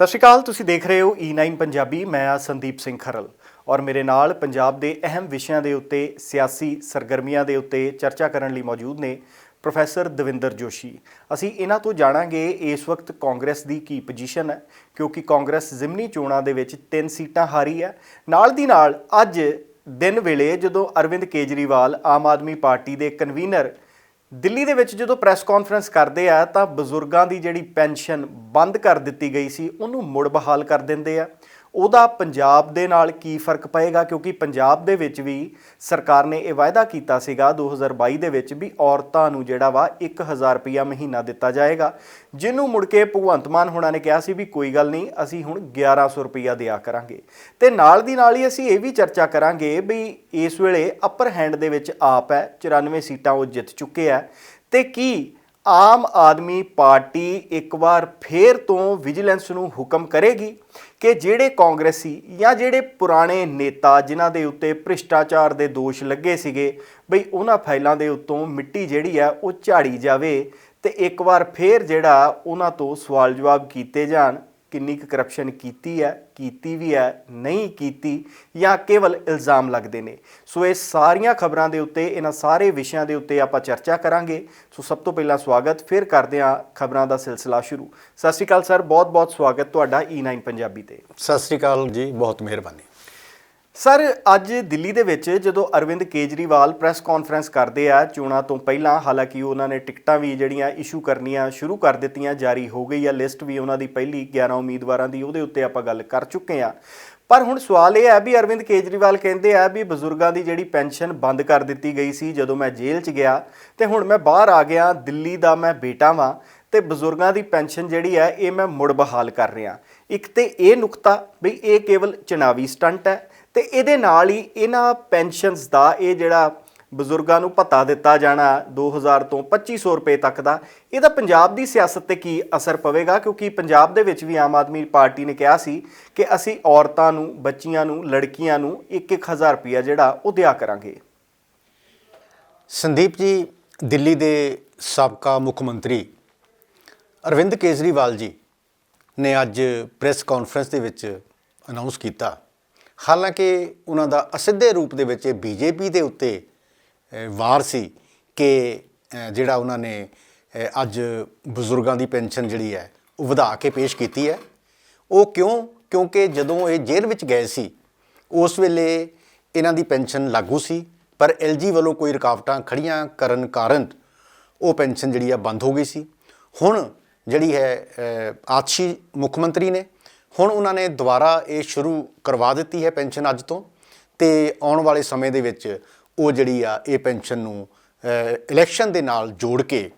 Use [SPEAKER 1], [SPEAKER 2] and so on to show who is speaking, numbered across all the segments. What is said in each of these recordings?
[SPEAKER 1] ਸਤਿ ਸ਼੍ਰੀ ਅਕਾਲ, ਤੁਸੀਂ ਦੇਖ ਰਹੇ ਹੋ E9 ਪੰਜਾਬੀ, ਮੈਂ ਆ ਸੰਦੀਪ ਸਿੰਘ ਖਰਲ ਔਰ ਮੇਰੇ ਨਾਲ ਪੰਜਾਬ ਦੇ ਅਹਿਮ ਵਿਸ਼ਿਆਂ ਦੇ ਉੱਤੇ, ਸਿਆਸੀ ਸਰਗਰਮੀਆਂ ਦੇ ਉੱਤੇ ਚਰਚਾ ਕਰਨ ਲਈ ਮੌਜੂਦ ਨੇ ਪ੍ਰੋਫੈਸਰ ਦਵਿੰਦਰ ਜੋਸ਼ੀ। ਅਸੀਂ ਇਹਨਾਂ ਤੋਂ ਜਾਣਾਂਗੇ ਇਸ ਵਕਤ ਕਾਂਗਰਸ ਦੀ ਕੀ ਪੋਜੀਸ਼ਨ ਹੈ, ਕਿਉਂਕਿ ਕਾਂਗਰਸ ਜ਼ਿਮਨੀ ਚੋਣਾਂ ਦੇ ਵਿੱਚ ਤਿੰਨ ਸੀਟਾਂ ਹਾਰੀ ਹੈ। ਨਾਲ ਦੀ ਨਾਲ ਅੱਜ ਦਿਨ ਵੇਲੇ ਜਦੋਂ ਅਰਵਿੰਦ ਕੇਜਰੀਵਾਲ ਆਮ ਆਦਮੀ ਪਾਰਟੀ ਦੇ ਕਨਵੀਨਰ ਦਿੱਲੀ ਦੇ ਵਿੱਚ ਜਦੋਂ ਪ੍ਰੈਸ ਕਾਨਫਰੰਸ ਕਰਦੇ ਆ ਤਾਂ ਬਜ਼ੁਰਗਾਂ ਦੀ ਜਿਹੜੀ ਪੈਨਸ਼ਨ ਬੰਦ ਕਰ ਦਿੱਤੀ ਗਈ ਸੀ, ਉਹਨੂੰ ਮੁੜ ਬਹਾਲ ਕਰ ਦਿੰਦੇ ਆ। ਉਹਦਾ ਪੰਜਾਬ ਦੇ ਨਾਲ ਕੀ ਫ਼ਰਕ ਪਏਗਾ? ਕਿਉਂਕਿ ਪੰਜਾਬ ਦੇ ਵਿੱਚ ਵੀ ਸਰਕਾਰ ਨੇ ਇਹ ਵਾਅਦਾ ਕੀਤਾ ਸੀਗਾ 2022 ਦੇ ਵਿੱਚ ਵੀ ਔਰਤਾਂ ਨੂੰ ਜਿਹੜਾ ਵਾ 1000 ਰੁਪਿਆ ਮਹੀਨਾ ਦਿੱਤਾ ਜਾਏਗਾ, ਜਿਹਨੂੰ ਮੁੜ ਕੇ ਭਗਵੰਤ ਮਾਨ ਹੋਣਾ ਨੇ ਕਿਹਾ ਸੀ ਵੀ ਕੋਈ ਗੱਲ ਨਹੀਂ, ਅਸੀਂ ਹੁਣ 1100 ਰੁਪਿਆ ਦਿਆ ਕਰਾਂਗੇ। ਤੇ ਨਾਲ ਦੀ ਨਾਲ ਹੀ ਅਸੀਂ ਇਹ ਵੀ ਚਰਚਾ ਕਰਾਂਗੇ ਵੀ ਇਸ ਵੇਲੇ ਅਪਰ ਹੈਂਡ ਦੇ ਵਿੱਚ ਆਪ ਹੈ 94 ਸੀਟਾਂ ਉਹ ਜਿੱਤ ਚੁੱਕੇ ਆ ਤੇ ਕੀ ਆਮ ਆਦਮੀ ਪਾਰਟੀ ਇੱਕ ਵਾਰ ਫੇਰ ਤੋਂ ਵਿਜੀਲੈਂਸ ਨੂੰ ਹੁਕਮ ਕਰੇਗੀ? ਕਿ ਜਿਹੜੇ ਕਾਂਗਰਸੀ ਜਾਂ ਜਿਹੜੇ ਪੁਰਾਣੇ ਨੇਤਾ ਜਿਨ੍ਹਾਂ ਦੇ ਉੱਤੇ ਭ੍ਰਿਸ਼ਟਾਚਾਰ ਦੇ ਦੋਸ਼ ਲੱਗੇ ਸੀਗੇ, ਬਈ ਉਹਨਾਂ ਫਾਈਲਾਂ ਦੇ ਉੱਤੋਂ ਮਿੱਟੀ ਜਿਹੜੀ ਆ ਉਹ ਝਾੜੀ ਜਾਵੇ ਤੇ ਇੱਕ ਵਾਰ ਫੇਰ ਜਿਹੜਾ ਉਹਨਾਂ ਤੋਂ ਸਵਾਲ ਜਵਾਬ ਕੀਤੇ ਜਾਣ ਕਿੰਨੀ ਕੁ ਕਰਪਸ਼ਨ ਕੀਤੀ ਹੈ, ਕੀਤੀ ਵੀ ਹੈ, ਨਹੀਂ ਕੀਤੀ, ਜਾਂ ਕੇਵਲ ਇਲਜ਼ਾਮ ਲੱਗਦੇ ਨੇ। ਸੋ ਇਹ ਸਾਰੀਆਂ ਖਬਰਾਂ ਦੇ ਉੱਤੇ, ਇਹਨਾਂ ਸਾਰੇ ਵਿਸ਼ਿਆਂ ਦੇ ਉੱਤੇ ਆਪਾਂ ਚਰਚਾ ਕਰਾਂਗੇ। ਸੋ ਸਭ ਤੋਂ ਪਹਿਲਾਂ ਸਵਾਗਤ, ਫਿਰ ਕਰਦੇ ਹਾਂ ਖਬਰਾਂ ਦਾ ਸਿਲਸਿਲਾ ਸ਼ੁਰੂ। ਸਤਿ ਸ਼੍ਰੀ ਅਕਾਲ ਸਰ, ਬਹੁਤ-ਬਹੁਤ ਸਵਾਗਤ ਤੁਹਾਡਾ E9 ਪੰਜਾਬੀ ਤੇ।
[SPEAKER 2] ਸਤਿ ਸ੍ਰੀ ਅਕਾਲ ਜੀ, ਬਹੁਤ ਮਿਹਰਬਾਨੀ।
[SPEAKER 1] ਸਰ, ਅੱਜ ਦਿੱਲੀ ਦੇ ਵਿੱਚ ਜਦੋਂ ਅਰਵਿੰਦ ਕੇਜਰੀਵਾਲ ਪ੍ਰੈਸ ਕਾਨਫਰੰਸ ਕਰਦੇ ਆ, ਚੋਣਾਂ ਤੋਂ ਪਹਿਲਾਂ, ਹਾਲਾਂਕਿ ਉਹਨਾਂ ਨੇ ਟਿਕਟਾਂ ਵੀ ਜਿਹੜੀਆਂ ਇਸ਼ੂ ਕਰਨੀਆਂ ਸ਼ੁਰੂ ਕਰ ਦਿੱਤੀਆਂ, ਜਾਰੀ ਹੋ ਗਈ ਆ ਲਿਸਟ ਵੀ ਉਹਨਾਂ ਦੀ ਪਹਿਲੀ 11 ਉਮੀਦਵਾਰਾਂ ਦੀ, ਉਹਦੇ ਉੱਤੇ ਆਪਾਂ ਗੱਲ ਕਰ ਚੁੱਕੇ ਆ। ਪਰ ਹੁਣ ਸਵਾਲ ਇਹ ਹੈ ਵੀ ਅਰਵਿੰਦ ਕੇਜਰੀਵਾਲ ਕਹਿੰਦੇ ਆ ਵੀ ਬਜ਼ੁਰਗਾਂ ਦੀ ਜਿਹੜੀ ਪੈਨਸ਼ਨ ਬੰਦ ਕਰ ਦਿੱਤੀ ਗਈ ਸੀ ਜਦੋਂ ਮੈਂ ਜੇਲ੍ਹ 'ਚ ਗਿਆ, ਤੇ ਹੁਣ ਮੈਂ ਬਾਹਰ ਆ ਗਿਆ, ਦਿੱਲੀ ਦਾ ਮੈਂ ਬੇਟਾ ਵਾਂ, ਤੇ ਬਜ਼ੁਰਗਾਂ ਦੀ ਪੈਨਸ਼ਨ ਜਿਹੜੀ ਹੈ, ਇਹ ਮੈਂ ਮੁੜ ਬਹਾਲ ਕਰ ਰਿਹਾ। ਇੱਕ ਤੇ ਇਹ ਨੁਕਤਾ ਵੀ ਇਹ ਕੇਵਲ ਚੁਣਾਵੀ ਸਟੰਟ ਹੈ ਤੇ ਇਹਦੇ ਨਾਲ ਹੀ ਇਹਨਾਂ ਪੈਨਸ਼ਨਸ ਦਾ ਇਹ ਜਿਹੜਾ ਬਜ਼ੁਰਗਾਂ ਨੂੰ ਭੱਤਾ ਦਿੱਤਾ ਜਾਣਾ 2000 ਤੋਂ 2500 ਰੁਪਏ ਤੱਕ ਦਾ, ਇਹਦਾ ਪੰਜਾਬ ਦੀ ਸਿਆਸਤ ਤੇ ਕੀ ਅਸਰ ਪਵੇਗਾ? ਕਿਉਂਕਿ ਪੰਜਾਬ ਦੇ ਵਿੱਚ ਵੀ ਆਮ ਆਦਮੀ ਪਾਰਟੀ ਨੇ ਕਿਹਾ ਸੀ ਕਿ ਅਸੀਂ ਔਰਤਾਂ ਨੂੰ, ਬੱਚੀਆਂ ਨੂੰ, ਲੜਕੀਆਂ ਨੂੰ 1-1000 ਰੁਪਇਆ ਜਿਹੜਾ ਉਹ ਦਿਆ ਕਰਾਂਗੇ।
[SPEAKER 2] ਸੰਦੀਪ ਜੀ, ਦਿੱਲੀ ਦੇ ਸਾਬਕਾ ਮੁੱਖ ਮੰਤਰੀ ਅਰਵਿੰਦ ਕੇਜਰੀਵਾਲ ਜੀ ਨੇ ਅੱਜ ਪ੍ਰੈਸ ਕਾਨਫਰੰਸ ਦੇ ਵਿੱਚ ਅਨਾਉਂਸ ਕੀਤਾ ਹਾਲਾਂਕਿ ਉਹਨਾਂ ਦਾ ਅਸਿੱਧੇ ਰੂਪ ਦੇ ਵਿੱਚ ਬੀਜੇਪੀ ਦੇ ਉੱਤੇ ਵਾਰ ਸੀ ਕਿ ਜਿਹੜਾ ਉਹਨਾਂ ਨੇ ਅੱਜ ਬਜ਼ੁਰਗਾਂ ਦੀ ਪੈਨਸ਼ਨ ਜਿਹੜੀ ਹੈ ਉਹ ਵਧਾ ਕੇ ਪੇਸ਼ ਕੀਤੀ ਹੈ। ਉਹ ਕਿਉਂ? ਕਿਉਂਕਿ ਜਦੋਂ ਇਹ ਜੇਲ੍ਹ ਵਿੱਚ ਗਏ ਸੀ ਉਸ ਵੇਲੇ ਇਹਨਾਂ ਦੀ ਪੈਨਸ਼ਨ ਲਾਗੂ ਸੀ ਪਰ ਐਲਜੀ ਵੱਲੋਂ ਕੋਈ ਰੁਕਾਵਟਾਂ ਖੜੀਆਂ ਕਰਨ ਕਾਰਨ ਉਹ ਪੈਨਸ਼ਨ ਜਿਹੜੀ ਆ ਬੰਦ ਹੋ ਗਈ ਸੀ। ਹੁਣ ਜਿਹੜੀ ਹੈ ਅ, ਆਤਸ਼ੀ ਮੁੱਖ ਮੰਤਰੀ ਨੇ ਹੁਣ ਉਹਨਾਂ ਨੇ ਦੁਬਾਰਾ ਇਹ ਸ਼ੁਰੂ ਕਰਵਾ ਦਿੱਤੀ ਹੈ ਪੈਨਸ਼ਨ ਅੱਜ ਤੋਂ ਤੇ ਆਉਣ ਵਾਲੇ ਸਮੇਂ ਦੇ ਵਿੱਚ ਉਹ ਜਿਹੜੀ ਆ ਇਹ ਪੈਨਸ਼ਨ ਨੂੰ ਇਲੈਕਸ਼ਨ ਦੇ ਨਾਲ ਜੋੜ ਕੇ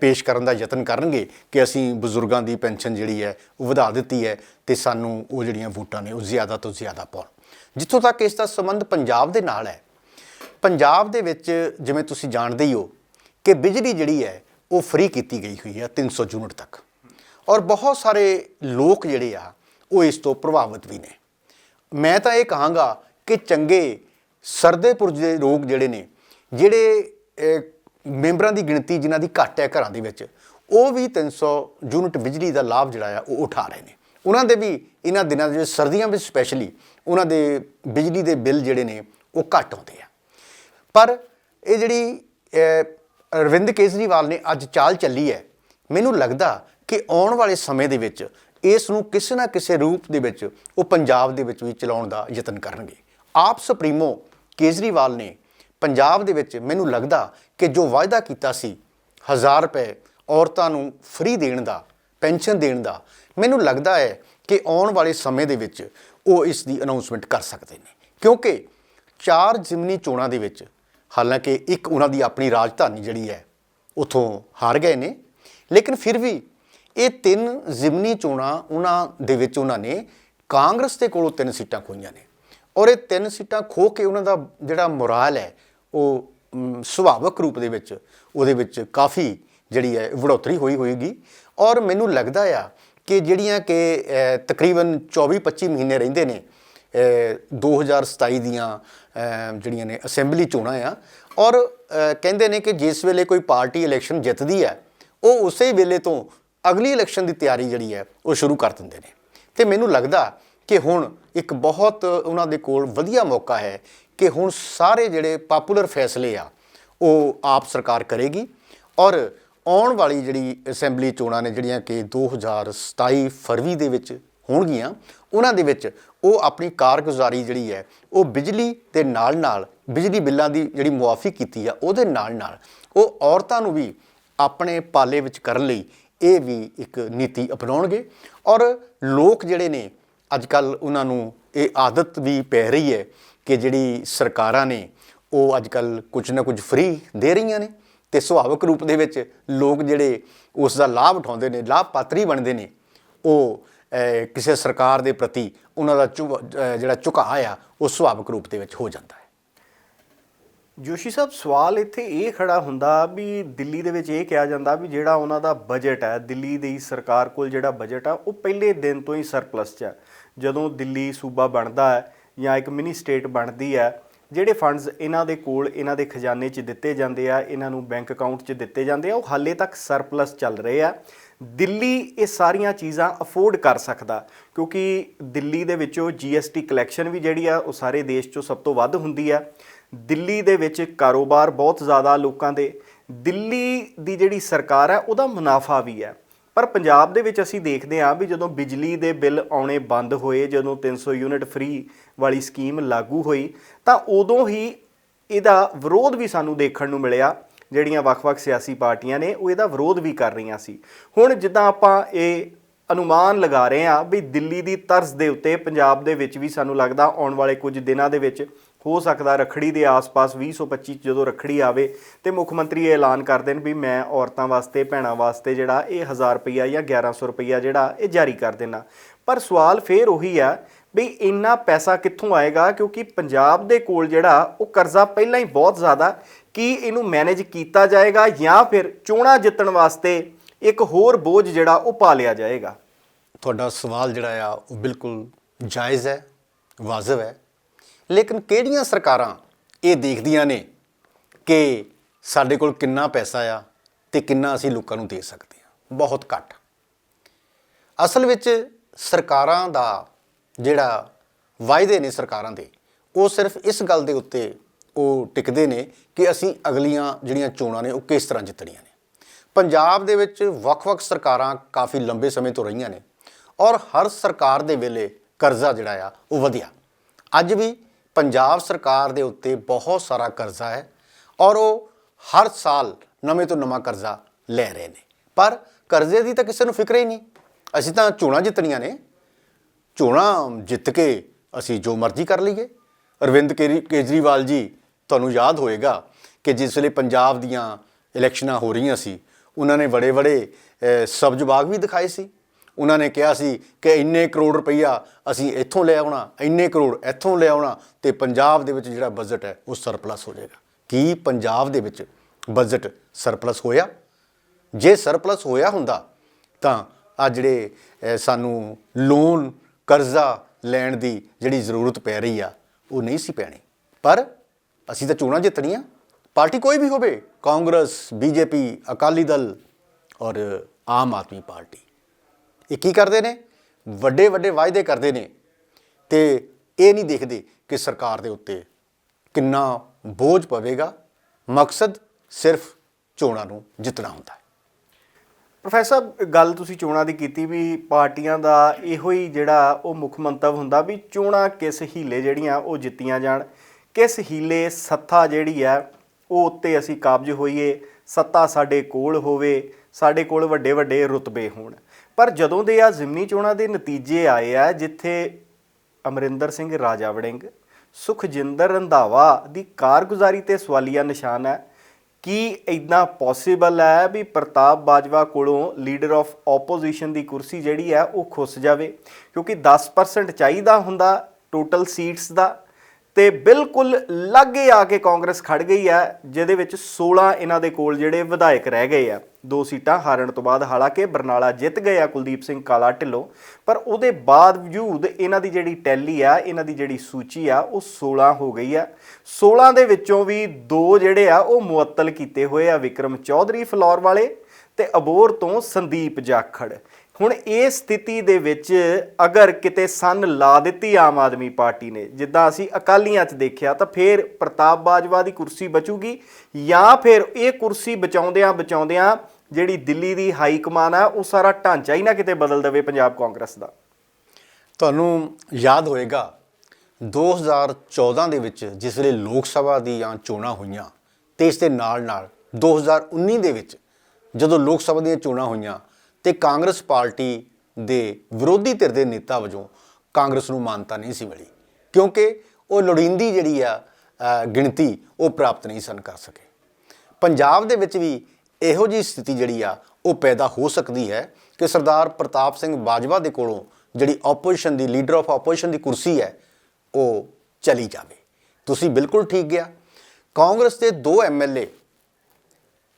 [SPEAKER 2] ਪੇਸ਼ ਕਰਨ ਦਾ ਯਤਨ ਕਰਨਗੇ ਕਿ ਅਸੀਂ ਬਜ਼ੁਰਗਾਂ ਦੀ ਪੈਨਸ਼ਨ ਜਿਹੜੀ ਹੈ ਉਹ ਵਧਾ ਦਿੱਤੀ ਹੈ ਤੇ ਸਾਨੂੰ ਉਹ ਜਿਹੜੀਆਂ ਵੋਟਾਂ ਨੇ ਉਹ ਜ਼ਿਆਦਾ ਤੋਂ ਜ਼ਿਆਦਾ ਪਾਉਣ। ਜਿੱਥੋਂ ਤੱਕ ਇਸ ਦਾ ਸੰਬੰਧ ਪੰਜਾਬ ਦੇ ਨਾਲ ਹੈ, ਪੰਜਾਬ ਦੇ ਵਿੱਚ ਜਿਵੇਂ ਤੁਸੀਂ ਜਾਣਦੇ ਹੀ ਹੋ ਕਿ ਬਿਜਲੀ ਜਿਹੜੀ ਹੈ ਉਹ ਫ੍ਰੀ ਕੀਤੀ ਗਈ ਹੋਈ ਹੈ 300 ਯੂਨਿਟ ਤੱਕ। ਔਰ ਬਹੁਤ ਸਾਰੇ ਲੋਕ ਜਿਹੜੇ ਆ ਉਹ ਇਸ ਤੋਂ ਪ੍ਰਭਾਵਿਤ ਵੀ ਨੇ। ਮੈਂ ਤਾਂ ਇਹ ਕਹਾਂਗਾ ਕਿ ਚੰਗੇ ਸਰਦੇਪੁਰ ਦੇ ਲੋਕ ਜਿਹੜੇ ਨੇ, ਜਿਹੜੇ ਮੈਂਬਰਾਂ ਦੀ ਗਿਣਤੀ ਜਿਨ੍ਹਾਂ ਦੀ ਘੱਟ ਹੈ ਘਰਾਂ ਦੇ ਵਿੱਚ, ਉਹ ਵੀ 300 ਯੂਨਿਟ ਬਿਜਲੀ ਦਾ ਲਾਭ ਜਿਹੜਾ ਆ, ਉਹ ਉਠਾ ਰਹੇ ਨੇ। ਉਹਨਾਂ ਦੇ ਵੀ ਇਹਨਾਂ ਦਿਨਾਂ ਦੇ ਵਿੱਚ, ਸਰਦੀਆਂ ਵਿੱਚ ਸਪੈਸ਼ਲੀ ਉਹਨਾਂ ਦੇ ਬਿਜਲੀ ਦੇ ਬਿੱਲ ਜਿਹੜੇ ਨੇ, ਉਹ ਘੱਟ ਆਉਂਦੇ ਆ। ਪਰ ਇਹ ਜਿਹੜੀ ਅਰਵਿੰਦ ਕੇਜਰੀਵਾਲ ਨੇ ਅੱਜ ਚਾਲ ਚੱਲੀ ਹੈ, ਮੈਨੂੰ ਲੱਗਦਾ ਕਿ ਆਉਣ ਵਾਲੇ ਸਮੇਂ ਦੇ ਵਿੱਚ ਇਸ ਨੂੰ ਕਿਸੇ ਨਾ ਕਿਸੇ ਰੂਪ ਦੇ ਵਿੱਚ, ਉਹ ਪੰਜਾਬ ਦੇ ਵਿੱਚ ਵੀ ਚਲਾਉਣ ਦਾ ਯਤਨ ਕਰਨਗੇ। ਆਪ ਸੁਪਰੀਮੋ ਕੇਜਰੀਵਾਲ ਨੇ ਪੰਜਾਬ ਦੇ ਵਿੱਚ ਮੈਨੂੰ ਲੱਗਦਾ ਕਿ ਜੋ ਵਾਅਦਾ ਕੀਤਾ ਸੀ 1000 ਰੁਪਏ ਔਰਤਾਂ ਨੂੰ ਫ੍ਰੀ ਦੇਣ ਦਾ, ਪੈਨਸ਼ਨ ਦੇਣ ਦਾ, ਮੈਨੂੰ ਲੱਗਦਾ ਹੈ ਕਿ ਆਉਣ ਵਾਲੇ ਸਮੇਂ ਦੇ ਵਿੱਚ ਉਹ ਇਸ ਦੀ ਅਨਾਉਂਸਮੈਂਟ ਕਰ ਸਕਦੇ ਨੇ। ਕਿਉਂਕਿ ਚਾਰ ਜ਼ਿਮਨੀ ਚੋਣਾਂ ਦੇ ਵਿੱਚ, ਹਾਲਾਂਕਿ ਇੱਕ ਉਹਨਾਂ ਦੀ ਆਪਣੀ ਰਾਜਧਾਨੀ ਜਿਹੜੀ ਹੈ, ਉਥੋਂ ਹਾਰ ਗਏ ਨੇ, ਲੇਕਿਨ ਫਿਰ ਵੀ ਇਹ ਤਿੰਨ ਜ਼ਿਮਨੀ ਚੋਣਾਂ ਉਹਨਾਂ ਦੇ ਵਿੱਚ ਉਹਨਾਂ ਨੇ ਕਾਂਗਰਸ ਦੇ ਕੋਲੋਂ ਤਿੰਨ ਸੀਟਾਂ ਖੋਈਆਂ ਨੇ। ਔਰ ਇਹ ਤਿੰਨ ਸੀਟਾਂ ਖੋ ਕੇ ਉਹਨਾਂ ਦਾ ਜਿਹੜਾ ਮੋਰਾਲ ਹੈ ਉਹ ਮ, ਸੁਭਾਵਕ ਰੂਪ ਦੇ ਵਿੱਚ ਉਹਦੇ ਵਿੱਚ ਕਾਫੀ ਜਿਹੜੀ ਹੈ ਵੜੋਤਰੀ ਹੋਈ ਹੋਏਗੀ। ਔਰ ਮੈਨੂੰ ਲੱਗਦਾ ਆ ਕਿ ਜਿਹੜੀਆਂ ਕਿ ਤਕਰੀਬਨ 24-25 ਮਹੀਨੇ ਰਹਿੰਦੇ ਨੇ ਅ, 2027 ਦੀਆਂ ਜਿਹੜੀਆਂ ਨੇ ਅਸੈਂਬਲੀ ਚੋਣਾਂ ਆ। ਔਰ ਕਹਿੰਦੇ ਨੇ ਕਿ ਜਿਸ ਵੇਲੇ ਕੋਈ ਪਾਰਟੀ ਇਲੈਕਸ਼ਨ ਜਿੱਤਦੀ ਹੈ ਉਹ ਉਸੇ ਵੇਲੇ ਤੋਂ ਅਗਲੀ ਇਲੈਕਸ਼ਨ ਦੀ ਤਿਆਰੀ ਜਿਹੜੀ ਹੈ, ਉਹ ਸ਼ੁਰੂ ਕਰ ਦਿੰਦੇ ਨੇ। ਤੇ ਮੈਨੂੰ ਲੱਗਦਾ ਕਿ ਹੁਣ ਇੱਕ ਬਹੁਤ ਉਹਨਾਂ ਦੇ ਕੋਲ ਵਧੀਆ ਮੌਕਾ ਹੈ ਕਿ ਹੁਣ ਸਾਰੇ ਜਿਹੜੇ ਪਪੂਲਰ ਫੈਸਲੇ ਆ, ਉਹ ਆਪ ਸਰਕਾਰ ਕਰੇਗੀ ਔਰ ਆਉਣ ਵਾਲੀ ਜਿਹੜੀ ਅਸੈਂਬਲੀ ਚੋਣਾਂ ਨੇ, ਜਿਹੜੀਆਂ ਕਿ 2027 ਫਰਵਰੀ ਦੇ ਵਿੱਚ ਹੋਣਗੀਆਂ, ਉਹਨਾਂ ਦੇ ਵਿੱਚ ਉਹ ਆਪਣੀ ਕਾਰਗੁਜ਼ਾਰੀ ਜਿਹੜੀ ਹੈ, ਉਹ ਬਿਜਲੀ ਦੇ ਨਾਲ ਨਾਲ ਬਿਜਲੀ ਬਿੱਲਾਂ ਦੀ ਜਿਹੜੀ ਮੁਆਫੀ ਕੀਤੀ ਆ, ਉਹਦੇ ਨਾਲ ਨਾਲ ਉਹ ਔਰਤਾਂ ਨੂੰ ਵੀ ਆਪਣੇ ਪਾਲੇ ਵਿੱਚ ਕਰਨ ਲਈ ਇਹ ਵੀ ਇੱਕ ਨੀਤੀ ਅਪਣਾਉਣਗੇ। ਔਰ ਲੋਕ ਜਿਹੜੇ ਨੇ ਅੱਜ ਕੱਲ ਉਹਨਾਂ ਨੂੰ ਇਹ ਆਦਤ ਵੀ ਪੈ ਰਹੀ ਹੈ ਕਿ ਜਿਹੜੀ ਸਰਕਾਰਾਂ ਨੇ, ਉਹ ਅੱਜ ਕੱਲ ਕੁਝ ਨਾ ਕੁਝ ਫ੍ਰੀ ਦੇ ਰਹੀਆਂ ਨੇ। ਤੇ ਸੁਭਾਵਿਕ ਰੂਪ ਦੇ ਵਿੱਚ ਲੋਕ ਜਿਹੜੇ ਉਸ ਦਾ ਲਾਭ ਉਠਾਉਂਦੇ ਨੇ, ਲਾਭਪਾਤਰੀ ਬਣਦੇ ਨੇ, ਉਹ ਕਿਸੇ ਸਰਕਾਰ ਦੇ ਪ੍ਰਤੀ ਉਹਨਾਂ ਦਾ ਝੁ- ਜਿਹੜਾ ਝੁਕਾਅ ਆ, ਉਹ ਸੁਭਾਵਿਕ ਰੂਪ ਦੇ ਵਿੱਚ ਹੋ ਜਾਂਦਾ ਹੈ।
[SPEAKER 1] ਜੋਸ਼ੀ ਸਾਹਿਬ, ਸਵਾਲ ਇੱਥੇ ਇਹ ਖੜਾ ਹੁੰਦਾ ਵੀ ਦਿੱਲੀ ਦੇ ਵਿੱਚ ਇਹ ਕਿਹਾ ਜਾਂਦਾ ਵੀ ਜਿਹੜਾ ਉਹਨਾਂ ਦਾ ਬਜਟ ਹੈ, ਦਿੱਲੀ ਦੀ ਸਰਕਾਰ ਕੋਲ ਜਿਹੜਾ ਬਜਟ ਆ, ਉਹ ਪਹਿਲੇ ਦਿਨ ਤੋਂ ਹੀ ਸਰਪਲਸ 'ਚ ਹੈ ਜਦੋਂ ਦਿੱਲੀ ਸੂਬਾ ਬਣਦਾ ਹੈ ਜਾਂ ਇੱਕ ਮਿਨੀ ਸਟੇਟ ਬਣਦੀ ਹੈ, ਜਿਹੜੇ ਫੰਡਸ ਇਹਨਾਂ ਦੇ ਕੋਲ, ਇਹਨਾਂ ਦੇ ਖਜ਼ਾਨੇ 'ਚ ਦਿੱਤੇ ਜਾਂਦੇ ਆ, ਇਹਨਾਂ ਨੂੰ ਬੈਂਕ ਅਕਾਊਂਟ 'ਚ ਦਿੱਤੇ ਜਾਂਦੇ ਆ, ਉਹ ਹਾਲੇ ਤੱਕ ਸਰਪਲਸ ਚੱਲ ਰਹੇ ਆ। ਦਿੱਲੀ ਇਹ ਸਾਰੀਆਂ ਚੀਜ਼ਾਂ ਅਫੋਰਡ ਕਰ ਸਕਦਾ, ਕਿਉਂਕਿ ਦਿੱਲੀ ਦੇ ਵਿੱਚੋਂ ਜੀਐਸਟੀ ਕਲੈਕਸ਼ਨ ਵੀ ਜਿਹੜੀ ਆ, ਉਹ ਸਾਰੇ ਦੇਸ਼ 'ਚੋਂ ਸਭ ਤੋਂ ਵੱਧ ਹੁੰਦੀ ਆ। ਦਿੱਲੀ ਦੇ ਵਿੱਚ ਕਾਰੋਬਾਰ ਬਹੁਤ ਜ਼ਿਆਦਾ ਲੋਕਾਂ ਦੇ। ਦਿੱਲੀ ਦੀ ਜਿਹੜੀ ਸਰਕਾਰ ਹੈ, ਉਹਦਾ ਮੁਨਾਫਾ ਵੀ ਹੈ। ਪਰ ਪੰਜਾਬ ਦੇ ਵਿੱਚ ਅਸੀਂ ਦੇਖਦੇ ਹਾਂ ਵੀ ਜਦੋਂ ਬਿਜਲੀ ਦੇ ਬਿੱਲ ਆਉਣੇ ਬੰਦ ਹੋਏ, ਜਦੋਂ 300 ਯੂਨਿਟ ਫ੍ਰੀ ਵਾਲੀ ਸਕੀਮ ਲਾਗੂ ਹੋਈ, ਤਾਂ ਉਦੋਂ ਹੀ ਇਹਦਾ ਵਿਰੋਧ ਵੀ ਸਾਨੂੰ ਦੇਖਣ ਨੂੰ ਮਿਲਿਆ। ਜਿਹੜੀਆਂ ਵੱਖ-ਵੱਖ ਸਿਆਸੀ ਪਾਰਟੀਆਂ ਨੇ, ਉਹ ਇਹਦਾ ਵਿਰੋਧ ਵੀ ਕਰ ਰਹੀਆਂ ਸੀ। ਹੁਣ ਜਿੱਦਾਂ ਆਪਾਂ ਇਹ ਅਨੁਮਾਨ ਲਗਾ ਰਹੇ ਹਾਂ ਵੀ ਦਿੱਲੀ ਦੀ ਤਰਜ਼ ਦੇ ਉੱਤੇ ਪੰਜਾਬ ਦੇ ਵਿੱਚ ਵੀ ਸਾਨੂੰ ਲੱਗਦਾ ਆਉਣ ਵਾਲੇ ਕੁਝ ਦਿਨਾਂ ਦੇ ਵਿੱਚ ਹੋ ਸਕਦਾ ਰਖੜੀ ਦੇ ਆਸ-ਪਾਸ 2025 ਜਦੋਂ ਰਖੜੀ ਆਵੇ ਤੇ ਮੁੱਖ ਮੰਤਰੀ ਇਹ ਐਲਾਨ ਕਰ ਦੇਣ ਵੀ ਮੈਂ ਔਰਤਾਂ ਵਾਸਤੇ, ਭੈਣਾਂ ਵਾਸਤੇ ਜਿਹੜਾ ਇਹ 1000 ਰੁਪਈਆ ਜਾਂ 1100 ਰੁਪਈਆ ਜਿਹੜਾ ਇਹ ਜਾਰੀ ਕਰ ਦੇਣਾ। ਪਰ ਸਵਾਲ ਫੇਰ ਉਹੀ ਆ ਵੀ ਇੰਨਾ ਪੈਸਾ ਕਿੱਥੋਂ ਆਏਗਾ? ਕਿਉਂਕਿ ਪੰਜਾਬ ਦੇ ਕੋਲ ਜਿਹੜਾ ਉਹ ਕਰਜ਼ਾ ਪਹਿਲਾਂ ਹੀ ਬਹੁਤ ਜ਼ਿਆਦਾ, ਕੀ ਇਹਨੂੰ ਮੈਨੇਜ ਕੀਤਾ ਜਾਏਗਾ ਜਾਂ ਫਿਰ ਚੋਣਾਂ ਜਿੱਤਣ ਵਾਸਤੇ ਇੱਕ ਹੋਰ ਬੋਝ ਜਿਹੜਾ ਉਹ ਪਾ ਲਿਆ ਜਾਏਗਾ?
[SPEAKER 2] ਤੁਹਾਡਾ ਸਵਾਲ ਜਿਹੜਾ ਆ, ਉਹ ਬਿਲਕੁਲ ਜਾਇਜ਼ ਹੈ, ਵਾਜਬ ਹੈ। ਲੇਕਿਨ ਕਿਹੜੀਆਂ ਸਰਕਾਰਾਂ ਇਹ ਦੇਖਦੀਆਂ ਨੇ ਕਿ ਸਾਡੇ ਕੋਲ ਕਿੰਨਾ ਪੈਸਾ ਆ ਤੇ ਕਿੰਨਾ ਅਸੀਂ ਲੋਕਾਂ ਨੂੰ ਦੇ ਸਕਦੇ ਹਾਂ? ਬਹੁਤ ਘੱਟ। ਅਸਲ ਵਿੱਚ ਸਰਕਾਰਾਂ ਦਾ ਜਿਹੜਾ ਵਾਅਦੇ ਨੇ ਸਰਕਾਰਾਂ ਦੇ, ਉਹ ਸਿਰਫ ਇਸ ਗੱਲ ਦੇ ਉੱਤੇ ਉਹ ਟਿਕਦੇ ਨੇ ਕਿ ਅਸੀਂ ਅਗਲੀਆਂ ਜਿਹੜੀਆਂ ਚੋਣਾਂ ਨੇ, ਉਹ ਕਿਸ ਤਰ੍ਹਾਂ ਜਿੱਤਣੀਆਂ ਨੇ। ਪੰਜਾਬ ਦੇ ਵਿੱਚ ਵੱਖ-ਵੱਖ ਸਰਕਾਰਾਂ ਕਾਫੀ ਲੰਬੇ ਸਮੇਂ ਤੋਂ ਰਹੀਆਂ ਨੇ ਔਰ ਹਰ ਸਰਕਾਰ ਦੇ ਵੇਲੇ ਕਰਜ਼ਾ ਜਿਹੜਾ ਆ, ਉਹ ਵਧਿਆ। ਅੱਜ ਵੀ ਪੰਜਾਬ ਸਰਕਾਰ ਦੇ ਉੱਤੇ ਬਹੁਤ ਸਾਰਾ ਕਰਜ਼ਾ ਹੈ ਔਰ ਉਹ ਹਰ ਸਾਲ ਨਵੇਂ ਤੋਂ ਨਵਾਂ ਕਰਜ਼ਾ ਲੈ ਰਹੇ ਨੇ। ਪਰ ਕਰਜ਼ੇ ਦੀ ਤਾਂ ਕਿਸੇ ਨੂੰ ਫਿਕਰ ਹੀ ਨਹੀਂ। ਅਸੀਂ ਤਾਂ ਚੋਣਾਂ ਜਿੱਤਣੀਆਂ ਨੇ। ਚੋਣਾਂ ਜਿੱਤ ਕੇ ਅਸੀਂ ਜੋ ਮਰਜ਼ੀ ਕਰ ਲਈਏ। ਅਰਵਿੰਦ ਕੇਰੀ- ਕੇਜਰੀਵਾਲ ਜੀ, ਤੁਹਾਨੂੰ ਯਾਦ ਹੋਏਗਾ ਕਿ ਜਿਸ ਵੇਲੇ ਪੰਜਾਬ ਦੀਆਂ ਇਲੈਕਸ਼ਨਾਂ ਹੋ ਰਹੀਆਂ ਸੀ, ਉਹਨਾਂ ਨੇ ਬੜੇ ਬੜੇ ਸਬਜ਼ ਬਾਗ ਵੀ ਦਿਖਾਏ ਸੀ। ਉਹਨਾਂ ਨੇ ਕਿਹਾ ਸੀ ਕਿ ਇੰਨੇ ਕਰੋੜ ਰੁਪਈਆ ਅਸੀਂ ਇੱਥੋਂ ਲੈ ਆਉਣਾ, ਇੰਨੇ ਕਰੋੜ ਇੱਥੋਂ ਲੈ ਆਉਣਾ ਤੇ ਪੰਜਾਬ ਦੇ ਵਿੱਚ ਜਿਹੜਾ ਬਜਟ ਹੈ ਉਹ ਸਰਪਲਸ ਹੋ ਜਾਏਗਾ। ਕੀ ਪੰਜਾਬ ਦੇ ਵਿੱਚ ਬਜਟ ਸਰਪਲਸ ਹੋਇਆ? ਜੇ ਸਰਪਲਸ ਹੋਇਆ ਹੁੰਦਾ, ਤਾਂ ਆ ਜਿਹੜੇ ਸਾਨੂੰ ਲੋਨ ਕਰਜ਼ਾ ਲੈਣ ਦੀ ਜਿਹੜੀ ਜ਼ਰੂਰਤ ਪੈ ਰਹੀ ਆ, ਉਹ ਨਹੀਂ ਸੀ ਪੈਣੀ। ਪਰ ਅਸੀਂ ਤਾਂ ਚੋਣਾਂ ਜਿੱਤਣੀਆਂ, ਪਾਰਟੀ ਕੋਈ ਵੀ ਹੋਵੇ, ਕਾਂਗਰਸ, ਬੀਜੇਪੀ, ਅਕਾਲੀ ਦਲ ਔਰ ਆਮ ਆਦਮੀ ਪਾਰਟੀ। ਇਹ ਕੀ ਕਰਦੇ ਨੇ? ਵੱਡੇ ਵੱਡੇ ਵਾਅਦੇ ਕਰਦੇ ਨੇ। ਤੇ ਇਹ ਨਹੀਂ ਦੇਖਦੇ ਕਿ ਸਰਕਾਰ ਦੇ ਉੱਤੇ ਕਿੰਨਾ ਬੋਝ ਪਵੇਗਾ। ਮਕਸਦ ਸਿਰਫ ਚੋਣਾਂ ਨੂੰ ਜਿੱਤਣਾ ਹੁੰਦਾ ਹੈ।
[SPEAKER 1] ਪ੍ਰੋਫੈਸਰ ਗੱਲ ਤੁਸੀਂ ਚੋਣਾਂ ਦੀ ਕੀਤੀ ਵੀ ਪਾਰਟੀਆਂ ਦਾ ਇਹੋ ਹੀ ਜਿਹੜਾ ਉਹ ਮੁੱਖ ਮੰਤਵ ਹੁੰਦਾ ਵੀ ਚੋਣਾਂ ਕਿਸ ਹੀਲੇ ਜਿਹੜੀਆਂ ਉਹ ਜਿੱਤੀਆਂ ਜਾਣ। ਕਿਸ ਹੀਲੇ ਸੱਤਾ ਜਿਹੜੀ ਹੈ, ਉਹ ਉੱਤੇ ਅਸੀਂ ਕਾਬਜ ਹੋਈਏ। ਸੱਤਾ ਸਾਡੇ ਕੋਲ ਹੋਵੇ, ਸਾਡੇ ਕੋਲ ਵੱਡੇ ਵੱਡੇ ਰੁਤਬੇ ਹੋਣ। ਪਰ ਜਦੋਂ ਦੇ ਆ ਜ਼ਿਮਨੀ ਚੋਣਾਂ ਦੇ ਨਤੀਜੇ ਆਏ ਆ, ਜਿੱਥੇ ਅਮਰਿੰਦਰ ਸਿੰਘ, ਰਾਜਾ ਵੜਿੰਗ, ਸੁਖਜਿੰਦਰ ਰੰਧਾਵਾ ਦੀ ਕਾਰਗੁਜ਼ਾਰੀ ਤੇ ਸਵਾਲੀਆ ਨਿਸ਼ਾਨ ਹੈ, ਕੀ ਇਦਾਂ ਪੋਸੀਬਲ ਹੈ ਵੀ ਪ੍ਰਤਾਪ ਬਾਜਵਾ ਕੋਲੋਂ ਲੀਡਰ ਆਫ ਆਪੋਜੀਸ਼ਨ ਦੀ ਕੁਰਸੀ ਜਿਹੜੀ ਹੈ ਉਹ ਖੁੱਸ ਜਾਵੇ? ਕਿਉਂਕਿ 10% ਚਾਹੀਦਾ ਹੁੰਦਾ ਟੋਟਲ ਸੀਟਸ ਦਾ ਤੇ ਬਿਲਕੁਲ ਲਾਗੇ ਆ ਕੇ ਕਾਂਗਰਸ ਖੜ ਗਈ ਹੈ, ਜਿਹਦੇ ਵਿੱਚ 16 ਇਹਨਾਂ ਦੇ ਕੋਲ ਜਿਹੜੇ ਵਿਧਾਇਕ ਰਹਿ ਗਏ ਆ। ਦੋ ਸੀਟਾਂ ਹਾਰਨ ਤੋਂ ਬਾਅਦ ਹਾਲਾਂਕਿ ਬਰਨਾਲਾ ਜਿੱਤ ਗਏ ਆ ਕੁਲਦੀਪ ਸਿੰਘ ਕਾਲਾ ਢਿੱਲੋਂ, ਪਰ ਉਹਦੇ ਬਾਵਜੂਦ ਇਹਨਾਂ ਦੀ ਜਿਹੜੀ ਟੈਲੀ ਆ, ਇਹਨਾਂ ਦੀ ਜਿਹੜੀ ਸੂਚੀ ਆ, ਉਹ 16 ਹੋ ਗਈ ਆ। 16 ਦੇ ਵਿੱਚੋਂ ਵੀ ਦੋ ਜਿਹੜੇ ਆ, ਉਹ ਮੁਅੱਤਲ ਕੀਤੇ ਹੋਏ ਆ ਵਿਕਰਮ ਚੌਧਰੀ ਫਲੋਰ ਵਾਲੇ ਤੇ ਅਬੋਰ ਤੋਂ ਸੰਦੀਪ ਜਾਖੜ। ਹੁਣ ਇਹ ਸਥਿਤੀ ਦੇ ਵਿੱਚ ਅਗਰ ਕਿਤੇ ਸੰਨ ਲਾ ਦਿੱਤੀ ਆਮ ਆਦਮੀ ਪਾਰਟੀ ਨੇ, ਜਿੱਦਾਂ ਅਸੀਂ ਅਕਾਲੀਆਂ 'ਚ ਦੇਖਿਆ, ਤਾਂ ਫਿਰ ਪ੍ਰਤਾਪ ਬਾਜਵਾ ਦੀ ਕੁਰਸੀ ਬਚੂਗੀ ਜਾਂ ਫਿਰ ਇਹ ਕੁਰਸੀ ਬਚਾਉਂਦਿਆਂ ਬਚਾਉਂਦਿਆਂ ਜਿਹੜੀ ਦਿੱਲੀ ਦੀ ਹਾਈ ਕਮਾਨ ਆ, ਉਹ ਸਾਰਾ ਢਾਂਚਾ ਹੀ ਨਾ ਕਿਤੇ ਬਦਲ ਦੇਵੇ ਪੰਜਾਬ ਕਾਂਗਰਸ ਦਾ।
[SPEAKER 2] ਤੁਹਾਨੂੰ ਯਾਦ ਹੋਏਗਾ 2014 ਦੇ ਵਿੱਚ ਜਿਸ ਵੇਲੇ ਲੋਕ ਸਭਾ ਦੀਆਂ ਚੋਣਾਂ ਹੋਈਆਂ, ਤੇ ਇਸ ਦੇ ਨਾਲ ਨਾਲ 2019 ਦੇ ਵਿੱਚ ਜਦੋਂ ਲੋਕ ਸਭਾ ਦੀਆਂ ਚੋਣਾਂ ਹੋਈਆਂ ਤੇ ਕਾਂਗਰਸ ਪਾਰਟੀ ਦੇ ਵਿਰੋਧੀ ਧਿਰ ਦੇ ਨੇਤਾ ਵਜੋਂ ਕਾਂਗਰਸ ਨੂੰ ਮਾਨਤਾ ਨਹੀਂ ਸੀ ਮਿਲੀ, ਕਿਉਂਕਿ ਉਹ ਲੋੜੀਂਦੀ ਜਿਹੜੀ ਆ ਗਿਣਤੀ ਉਹ ਪ੍ਰਾਪਤ ਨਹੀਂ ਸਨ ਕਰ ਸਕੇ। ਪੰਜਾਬ ਦੇ ਵਿੱਚ ਵੀ ਇਹੋ ਜਿਹੀ ਸਥਿਤੀ ਜਿਹੜੀ ਆ, ਉਹ ਪੈਦਾ ਹੋ ਸਕਦੀ ਹੈ ਕਿ ਸਰਦਾਰ ਪ੍ਰਤਾਪ ਸਿੰਘ ਬਾਜਵਾ ਦੇ ਕੋਲੋਂ ਜਿਹੜੀ ਆਪੋਜੀਸ਼ਨ ਦੀ ਲੀਡਰ ਆਫ ਆਪੋਜੀਸ਼ਨ ਦੀ ਕੁਰਸੀ ਹੈ, ਉਹ ਚਲੀ ਜਾਵੇ। ਤੁਸੀਂ ਬਿਲਕੁਲ ਠੀਕ ਗਿਆ ਕਾਂਗਰਸ ਦੇ ਦੋ ਐਮਐਲਏ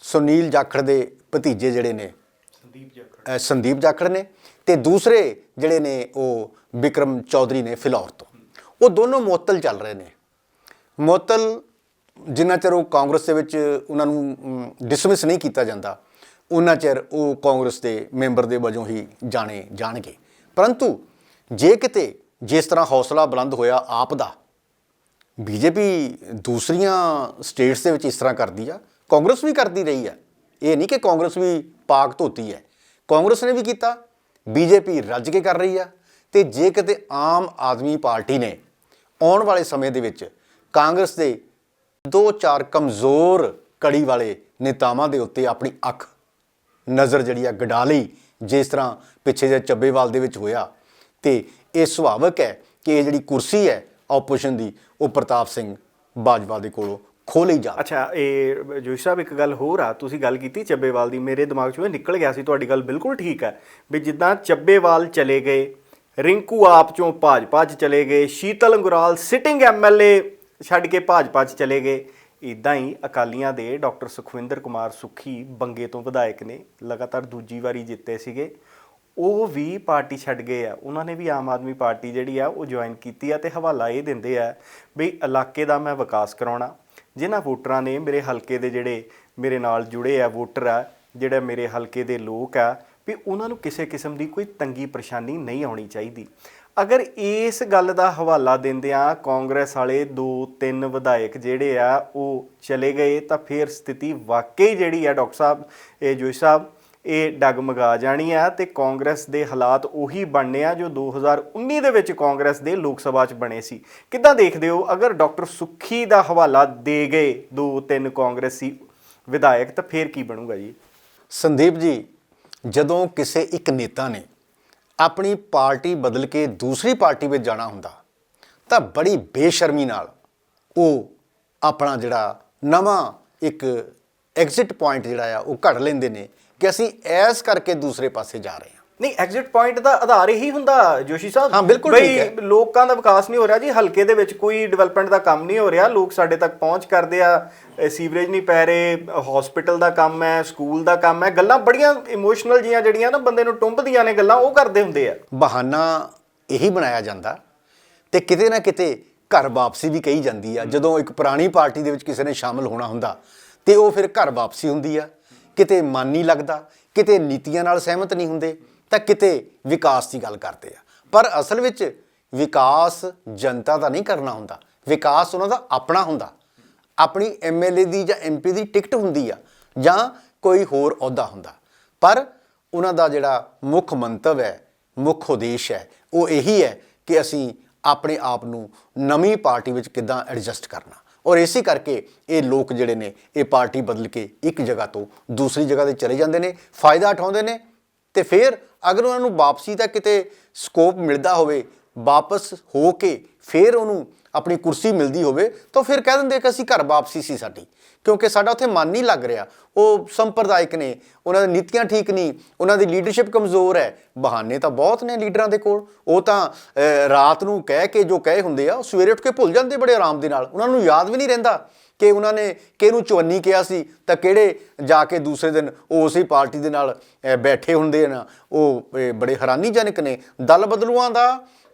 [SPEAKER 2] ਸੁਨੀਲ ਜਾਖੜ ਦੇ ਭਤੀਜੇ ਜਿਹੜੇ ਨੇ,
[SPEAKER 1] ਸੰਦੀਪ ਜਾਖੜ।
[SPEAKER 2] ਸੰਦੀਪ ਜਾਖੜ ਨੇ ਤੇ ਦੂਸਰੇ ਜਿਹੜੇ ਨੇ ਉਹ ਵਿਕਰਮ ਚੌਧਰੀ ਨੇ ਫਿਲੌਰ ਤੋਂ। ਉਹ ਦੋਨੋਂ ਮੁਅੱਤਲ ਚੱਲ ਰਹੇ ਨੇ। ਮੁਅੱਤਲ ਜਿੰਨਾ ਚਿਰ ਉਹ ਕਾਂਗਰਸ ਦੇ ਵਿੱਚ ਉਹਨਾਂ ਨੂੰ ਡਿਸਮਿਸ ਨਹੀਂ ਕੀਤਾ ਜਾਂਦਾ, ਉਹਨਾਂ ਚਿਰ ਉਹ ਕਾਂਗਰਸ ਦੇ ਮੈਂਬਰ ਦੇ ਵਜੋਂ ਹੀ ਜਾਣੇ ਜਾਣਗੇ। ਪਰੰਤੂ ਜੇ ਕਿਤੇ ਜਿਸ ਤਰ੍ਹਾਂ ਹੌਸਲਾ ਬੁਲੰਦ ਹੋਇਆ ਆਪ ਦਾ, ਬੀਜੇਪੀ ਦੂਸਰੀਆਂ ਸਟੇਟਸ ਦੇ ਵਿੱਚ ਇਸ ਤਰ੍ਹਾਂ ਕਰਦੀ ਆ, ਕਾਂਗਰਸ ਵੀ ਕਰਦੀ ਰਹੀ ਆ। ਇਹ ਨਹੀਂ ਕਿ ਕਾਂਗਰਸ ਵੀ ਪਾਕ ਧੋਤੀ ਹੈ। ਕਾਂਗਰਸ ਨੇ ਵੀ ਕੀਤਾ, ਬੀਜੇਪੀ ਰੱਜ ਕੇ ਕਰ ਰਹੀ ਆ, ਤੇ ਜੇ ਕਿਤੇ ਆਮ ਆਦਮੀ ਪਾਰਟੀ ਨੇ ਆਉਣ ਵਾਲੇ ਸਮੇਂ ਦੇ ਵਿੱਚ ਕਾਂਗਰਸ ਦੇ ਦੋ ਚਾਰ ਕਮਜ਼ੋਰ ਕੜੀ ਵਾਲੇ ਨੇਤਾਵਾਂ ਦੇ ਉੱਤੇ ਆਪਣੀ ਅੱਖ ਨਜ਼ਰ ਜਿਹੜੀ ਆ ਗਡਾ ਲਈ, ਜਿਸ ਤਰ੍ਹਾਂ ਪਿੱਛੇ ਜੇ ਚੱਬੇਵਾਲ ਦੇ ਵਿੱਚ ਹੋਇਆ। ਤੇ ਇਹ ਸੁਭਾਵਕ ਹੈ ਕਿ ਇਹ ਜਿਹੜੀ ਕੁਰਸੀ ਹੈ ਆਪੋਜੀਸ਼ਨ ਦੀ, ਉਹ ਪ੍ਰਤਾਪ ਸਿੰਘ ਬਾਜਵਾ ਦੇ ਕੋਲੋਂ ਖੋਹ ਲਈ ਜਾ
[SPEAKER 1] ਅੱਛਾ, ਇਹ ਜੋਸ਼ ਸਾਹਿਬ, ਇੱਕ ਗੱਲ ਹੋਰ ਆ, ਤੁਸੀਂ ਗੱਲ ਕੀਤੀ ਚੱਬੇਵਾਲ ਦੀ, ਮੇਰੇ ਦਿਮਾਗ 'ਚੋਂ ਇਹ ਨਿਕਲ ਗਿਆ ਸੀ, ਤੁਹਾਡੀ ਗੱਲ ਬਿਲਕੁਲ ਠੀਕ ਹੈ ਵੀ ਜਿੱਦਾਂ ਚੱਬੇਵਾਲ ਚਲੇ ਗਏ, ਰਿੰਕੂ ਆਪ ਚੋਂ ਭਾਜਪਾ 'ਚ ਚਲੇ ਗਏ, ਸ਼ੀਤਲ ਅੰਗੁਰਾਲ ਸਿਟਿੰਗ ਐਮਐਲਏ ਛੱਡ ਕੇ ਭਾਜਪਾ 'ਚ ਚਲੇ ਗਏ ਇਦਾਂ ਹੀ ਅਕਾਲੀਆਂ ਦੇ ਡਾਕਟਰ ਸੁਖਵਿੰਦਰ ਕੁਮਾਰ ਸੁਖੀ ਬੰਗੇ ਤੋਂ ਵਿਧਾਇਕ ਨੇ, ਲਗਾਤਾਰ ਦੂਜੀ ਵਾਰੀ ਜਿੱਤੇ ਸੀਗੇ, ਉਹ ਵੀ ਪਾਰਟੀ ਛੱਡ ਗਏ ਆ, ਉਹਨਾਂ ਨੇ ਵੀ ਆਮ ਆਦਮੀ ਪਾਰਟੀ ਜਿਹੜੀ ਆ, ਉਹ ਜੁਆਇਨ ਕੀਤੀ ਆ ਤੇ ਹਵਾਲਾ ਇਹ ਦਿੰਦੇ ਆ, ਵੀ ਇਲਾਕੇ ਦਾ ਮੈਂ ਵਿਕਾਸ ਕਰਾਉਣਾ ਜਿਨ੍ਹਾਂ ਵੋਟਰਾਂ ਨੇ ਮੇਰੇ ਹਲਕੇ ਦੇ ਜਿਹੜੇ ਮੇਰੇ ਨਾਲ ਜੁੜੇ ਆ ਵੋਟਰ ਆ, ਜਿਹੜਾ ਮੇਰੇ ਹਲਕੇ ਦੇ ਲੋਕ ਆ, ਵੀ ਉਹਨਾਂ ਨੂੰ ਕਿਸੇ ਕਿਸਮ ਦੀ ਕੋਈ ਤੰਗੀ ਪਰੇਸ਼ਾਨੀ ਨਹੀਂ ਆਉਣੀ ਚਾਹੀਦੀ। ਅਗਰ ਇਸ ਗੱਲ ਦਾ ਹਵਾਲਾ ਦਿੰਦਿਆਂ ਕਾਂਗਰਸ ਵਾਲੇ ਦੋ ਤਿੰਨ ਵਿਧਾਇਕ ਜਿਹੜੇ ਆ, ਉਹ ਚਲੇ ਗਏ ਤਾਂ ਫਿਰ ਸਥਿਤੀ ਵਾਕਈ ਜਿਹੜੀ ਆ, ਡਾਕਟਰ ਸਾਹਿਬ, ਇਹ ਜੋਈ ਸਾਹਿਬ ਇਹ ਡਗਮਗਾ ਜਾਣੀ ਆ ਤੇ ਕਾਂਗਰਸ ਦੇ ਹਾਲਾਤ ਉਹੀ ਬਣਨੇ ਆ ਜੋ 2019 ਦੇ ਵਿੱਚ ਕਾਂਗਰਸ ਦੇ ਲੋਕ ਸਭਾ 'ਚ ਬਣੇ ਸੀ। ਕਿੱਦਾਂ ਦੇਖਦੇ ਹੋ? ਅਗਰ ਡਾਕਟਰ ਸੁੱਖੀ ਦਾ ਹਵਾਲਾ ਦੇ ਗਏ ਦੋ ਤਿੰਨ ਕਾਂਗਰਸੀ ਵਿਧਾਇਕ, ਤਾਂ ਫੇਰ ਕੀ ਬਣੂਗਾ ਜੀ?
[SPEAKER 2] ਸੰਦੀਪ ਜੀ, ਜਦੋਂ ਕਿਸੇ ਇੱਕ ਨੇਤਾ ਨੇ ਆਪਣੀ ਪਾਰਟੀ ਬਦਲ ਕੇ ਦੂਸਰੀ ਪਾਰਟੀ ਵਿੱਚ ਜਾਣਾ ਹੁੰਦਾ, ਤਾਂ ਬੜੀ ਬੇਸ਼ਰਮੀ ਨਾਲ ਉਹ ਆਪਣਾ ਜਿਹੜਾ ਨਵਾਂ ਇੱਕ ਐਗਜ਼ਿਟ ਪੁਆਇੰਟ ਜਿਹੜਾ ਆ, ਉਹ ਘੜ ਲੈਂਦੇ ਨੇ। ਕਿ ਅਸੀਂ ਐਸ ਕਰਕੇ ਦੂਸਰੇ ਪਾਸੇ ਜਾ ਰਹੇ ਹਾਂ।
[SPEAKER 1] ਨਹੀਂ ਐਗਜ਼ਿਟ ਪੁਆਇੰਟ ਦਾ ਆਧਾਰ ਇਹੀ ਹੁੰਦਾ ਜੋਸ਼ੀ ਸਾਹਿਬ।
[SPEAKER 2] ਹਾਂ, ਬਿਲਕੁਲ ਠੀਕ ਹੈ।
[SPEAKER 1] ਲੋਕਾਂ ਦਾ ਵਿਕਾਸ ਨਹੀਂ ਹੋ ਰਿਹਾ ਜੀ ਹਲਕੇ ਦੇ ਵਿੱਚ ਕੋਈ ਡਿਵੈਲਪਮੈਂਟ ਦਾ ਕੰਮ ਨਹੀਂ ਹੋ ਰਿਹਾ। ਲੋਕ ਸਾਡੇ ਤੱਕ ਪਹੁੰਚ ਕਰਦੇ ਆ ਸੀਵਰੇਜ ਨਹੀਂ ਪੈ ਰਹੇ ਹਸਪੀਟਲ ਦਾ ਕੰਮ ਹੈ ਸਕੂਲ ਦਾ ਕੰਮ ਹੈ। ਗੱਲਾਂ ਬੜੀਆਂ ਇਮੋਸ਼ਨਲ ਜੀਆਂ ਜਿਹੜੀਆਂ ਨਾ ਬੰਦੇ ਨੂੰ ਟੁੰਬਦੀਆਂ ਨੇ ਗੱਲਾਂ ਉਹ ਕਰਦੇ ਹੁੰਦੇ ਆ।
[SPEAKER 2] ਬਹਾਨਾ ਇਹੀ ਬਣਾਇਆ ਜਾਂਦਾ ਤੇ ਕਿਤੇ ਨਾ ਕਿਤੇ ਘਰ ਵਾਪਸੀ ਵੀ ਕਹੀ ਜਾਂਦੀ ਆ। ਜਦੋਂ ਇੱਕ ਪੁਰਾਣੀ ਪਾਰਟੀ ਦੇ ਵਿੱਚ ਕਿਸੇ ਨੇ ਸ਼ਾਮਲ ਹੋਣਾ ਹੁੰਦਾ ਤੇ ਉਹ ਫਿਰ ਘਰ ਵਾਪਸੀ ਹੁੰਦੀ ਆ। ਕਿਤੇ ਮਨ ਨਹੀਂ ਲੱਗਦਾ, ਕਿਤੇ ਨੀਤੀਆਂ ਨਾਲ ਸਹਿਮਤ ਨਹੀਂ ਹੁੰਦੇ, ਤਾਂ ਕਿਤੇ ਵਿਕਾਸ ਦੀ ਗੱਲ ਕਰਦੇ ਆ। ਪਰ ਅਸਲ ਵਿੱਚ ਵਿਕਾਸ ਜਨਤਾ ਦਾ ਨਹੀਂ ਕਰਨਾ ਹੁੰਦਾ। ਵਿਕਾਸ ਉਹਨਾਂ ਦਾ ਆਪਣਾ ਹੁੰਦਾ। ਆਪਣੀ ਐਮਐਲਏ ਦੀ ਜਾਂ ਐਮਪੀ ਦੀ ਟਿਕਟ ਹੁੰਦੀ ਆ, ਜਾਂ ਕੋਈ ਹੋਰ ਅਹੁਦਾ ਹੁੰਦਾ। ਪਰ ਉਹਨਾਂ ਦਾ ਜਿਹੜਾ ਮੁੱਖ ਮੰਤਵ ਹੈ, ਮੁੱਖ ਉਦੇਸ਼ ਹੈ, ਉਹ ਇਹੀ ਹੈ ਕਿ ਅਸੀਂ ਆਪਣੇ ਆਪ ਨੂੰ ਨਵੀਂ ਪਾਰਟੀ ਵਿੱਚ ਕਿੱਦਾਂ ਐਡਜਸਟ ਕਰਨਾ। ਔਰ ਇਸੇ ਕਰਕੇ ਇਹ ਲੋਕ ਜਿਹੜੇ ਨੇ, ਇਹ ਪਾਰਟੀ ਬਦਲ ਕੇ ਇੱਕ ਜਗ੍ਹਾ ਤੋਂ ਦੂਸਰੀ ਜਗ੍ਹਾ ਤੇ ਚਲੇ ਜਾਂਦੇ ਨੇ, ਫਾਇਦਾ ਉਠਾਉਂਦੇ ਨੇ ਤੇ ਫਿਰ ਅਗਰ ਉਹਨਾਂ ਨੂੰ ਵਾਪਸੀ ਦਾ ਕਿਤੇ ਸਕੋਪ ਮਿਲਦਾ ਹੋਵੇ, ਵਾਪਸ ਹੋ ਕੇ ਫਿਰ ਉਹਨੂੰ ਆਪਣੀ ਕੁਰਸੀ ਮਿਲਦੀ ਹੋਵੇ, ਤਾਂ ਫਿਰ ਕਹਿ ਦਿੰਦੇ ਕਿ ਅਸੀਂ ਘਰ ਵਾਪਸੀ ਸੀ ਸਾਡੀ। ਕਿਉਂਕਿ ਸਾਡਾ ਉੱਥੇ ਮਨ ਨਹੀਂ ਲੱਗ ਰਿਹਾ। ਉਹ ਸੰਪਰਦਾਇਕ ਨੇ, ਉਹਨਾਂ ਦੀ ਨੀਤੀਆਂ ਠੀਕ ਨਹੀਂ, ਉਹਨਾਂ ਦੀ ਲੀਡਰਸ਼ਿਪ ਕਮਜ਼ੋਰ ਹੈ। ਬਹਾਨੇ ਤਾਂ ਬਹੁਤ ਨੇ ਲੀਡਰਾਂ ਦੇ ਕੋਲ। ਉਹ ਤਾਂ ਰਾਤ ਨੂੰ ਕਹਿ ਕੇ ਜੋ ਕਹੇ ਹੁੰਦੇ ਆ, ਉਹ ਸਵੇਰੇ ਉੱਠ ਕੇ ਭੁੱਲ ਜਾਂਦੇ ਬੜੇ ਆਰਾਮ ਦੇ ਨਾਲ। ਉਹਨਾਂ ਨੂੰ ਯਾਦ ਵੀ ਨਹੀਂ ਰਹਿੰਦਾ ਕਿ ਉਹਨਾਂ ਨੇ ਕਿਹਨੂੰ ਚਵੰਨੀ ਕਿਹਾ ਸੀ, ਤਾਂ ਕਿਹੜੇ ਜਾ ਕੇ ਦੂਸਰੇ ਦਿਨ ਉਹ ਉਸੇ ਪਾਰਟੀ ਦੇ ਨਾਲ ਬੈਠੇ ਹੁੰਦੇ ਨੇ ਉਹ ਬੜੇ ਹੈਰਾਨੀਜਨਕ ਨੇ। ਦਲ ਬਦਲੂਆਂ ਦਾ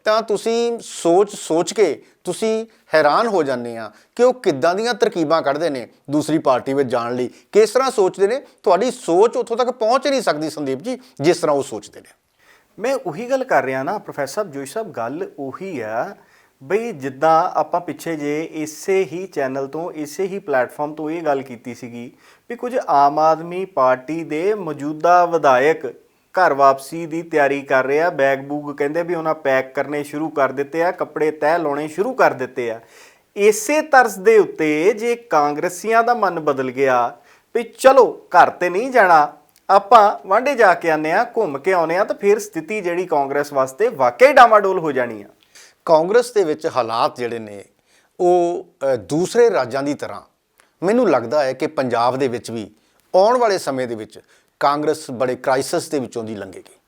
[SPEAKER 2] ਤਾਂ ਤੁਸੀਂ ਸੋਚ ਸੋਚ ਕੇ ਤੁਸੀਂ ਹੈਰਾਨ ਹੋ ਜਾਂਦੇ ਆ ਕਿ ਉਹ ਕਿੱਦਾਂ ਦੀਆਂ ਤਰਕੀਬਾਂ ਕੱਢਦੇ ਨੇ ਦੂਸਰੀ ਪਾਰਟੀ ਵਿੱਚ ਜਾਣ ਲਈ। ਕਿਸ ਤਰ੍ਹਾਂ ਸੋਚਦੇ ਨੇ? ਤੁਹਾਡੀ ਸੋਚ ਉੱਥੋਂ ਤੱਕ ਪਹੁੰਚ ਨਹੀਂ ਸਕਦੀ ਸੰਦੀਪ ਜੀ, ਜਿਸ ਤਰ੍ਹਾਂ ਉਹ ਸੋਚਦੇ ਨੇ।
[SPEAKER 1] ਮੈਂ ਉਹੀ ਗੱਲ ਕਰ ਰਿਹਾ ਨਾ, ਪ੍ਰੋਫੈਸਰ ਸਾਹਿਬ ਜੋਸ਼ ਸਾਹਿਬ, ਗੱਲ ਉਹੀ ਆ ਬਈ ਜਿੱਦਾਂ ਆਪਾਂ ਪਿੱਛੇ ਜੇ ਇਸੇ ਹੀ ਚੈਨਲ ਤੋਂ, ਇਸੇ ਹੀ ਪਲੇਟਫਾਰਮ ਤੋਂ ਇਹ ਗੱਲ ਕੀਤੀ ਸੀਗੀ ਵੀ ਕੁਝ ਆਮ ਆਦਮੀ ਪਾਰਟੀ ਦੇ ਮੌਜੂਦਾ ਵਿਧਾਇਕ ਘਰ ਵਾਪਸੀ ਦੀ ਤਿਆਰੀ ਕਰ ਰਹੇ। ਆ ਬੈਗ ਬੂਗ ਕਹਿੰਦੇ ਵੀ ਉਹਨਾਂ ਪੈਕ ਕਰਨੇ ਸ਼ੁਰੂ ਕਰ ਦਿੱਤੇ ਆ, ਕੱਪੜੇ ਤਹਿ ਲਾਉਣੇ ਸ਼ੁਰੂ ਕਰ ਦਿੱਤੇ ਆ। ਇਸੇ ਤਰਸ ਦੇ ਉੱਤੇ ਜੇ ਕਾਂਗਰਸੀਆਂ ਦਾ ਮਨ ਬਦਲ ਗਿਆ ਵੀ ਚਲੋ ਘਰ ਤੇ ਨਹੀਂ ਜਾਣਾ, ਆਪਾਂ ਵਾਂਡੇ ਜਾ ਕੇ ਆਨੇ ਆ ਘੁੰਮ ਕੇ ਆਉਨੇ ਆ ਤਾਂ ਫਿਰ ਸਥਿਤੀ ਜਿਹੜੀ ਕਾਂਗਰਸ ਵਾਸਤੇ ਵਾਕਈ ਡਾਮਾਡੋਲ ਹੋ ਜਾਣੀ ਆ।
[SPEAKER 2] ਕਾਂਗਰਸ ਦੇ ਵਿੱਚ ਹਾਲਾਤ ਜਿਹੜੇ ਨੇ, ਉਹ ਦੂਸਰੇ ਰਾਜਾਂ ਦੀ ਤਰ੍ਹਾਂ ਮੈਨੂੰ ਲੱਗਦਾ ਹੈ ਕਿ ਪੰਜਾਬ ਦੇ ਵਿੱਚ ਵੀ ਆਉਣ ਵਾਲੇ ਸਮੇਂ ਦੇ ਵਿੱਚ ਕਾਂਗਰਸ ਬੜੇ ਕ੍ਰਾਈਸਿਸ ਦੇ ਵਿੱਚੋਂ ਦੀ ਲੰਘੇਗੀ।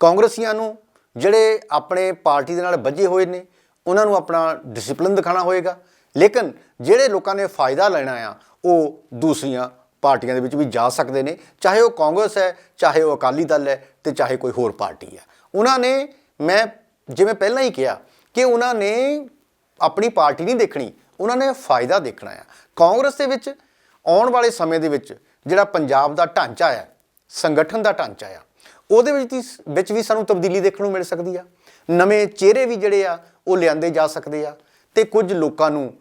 [SPEAKER 2] ਕਾਂਗਰਸੀਆਂ ਨੂੰ ਜਿਹੜੇ ਆਪਣੇ ਪਾਰਟੀ ਦੇ ਨਾਲ ਵੱਜੇ ਹੋਏ ਨੇ, ਉਹਨਾਂ ਨੂੰ ਆਪਣਾ ਡਿਸਪਲਿਨ ਦਿਖਾਣਾ ਹੋਏਗਾ। ਲੇਕਿਨ ਜਿਹੜੇ ਲੋਕਾਂ ਨੇ ਫਾਇਦਾ ਲੈਣਾ ਆ, ਉਹ ਦੂਸਰੀਆਂ ਪਾਰਟੀਆਂ ਦੇ ਵਿੱਚ ਵੀ ਜਾ ਸਕਦੇ ਨੇ। ਚਾਹੇ ਉਹ ਕਾਂਗਰਸ ਹੈ, ਚਾਹੇ ਉਹ ਅਕਾਲੀ ਦਲ ਹੈ ਤੇ ਚਾਹੇ ਕੋਈ ਹੋਰ ਪਾਰਟੀ ਹੈ। ਉਹਨਾਂ ਨੇ, ਮੈਂ ਜਿਵੇਂ ਪਹਿਲਾਂ ਹੀ ਕਿਹਾ ਕਿ ਉਹਨਾਂ ਨੇ ਆਪਣੀ ਪਾਰਟੀ ਨਹੀਂ ਦੇਖਣੀ, ਉਹਨਾਂ ਨੇ ਫਾਇਦਾ ਦੇਖਣਾ ਆ। ਕਾਂਗਰਸ ਦੇ ਵਿੱਚ ਆਉਣ ਵਾਲੇ ਸਮੇਂ ਦੇ ਵਿੱਚ ਜਿਹੜਾ ਪੰਜਾਬ ਦਾ ਢਾਂਚਾ ਹੈ ਸੰਗਠਨ ਦਾ ਢਾਂਚਾ ਆ, ਉਹਦੇ ਵਿੱਚ ਵੀ ਵਿੱਚ ਵੀ ਸਾਨੂੰ ਤਬਦੀਲੀ ਦੇਖਣ ਨੂੰ ਮਿਲ ਸਕਦੀ ਆ। ਨਵੇਂ ਚਿਹਰੇ ਵੀ ਜਿਹੜੇ ਆ, ਉਹ ਲਿਆਂਦੇ ਜਾ ਸਕਦੇ ਆ ਤੇ ਕੁਝ ਲੋਕਾਂ ਨੂੰ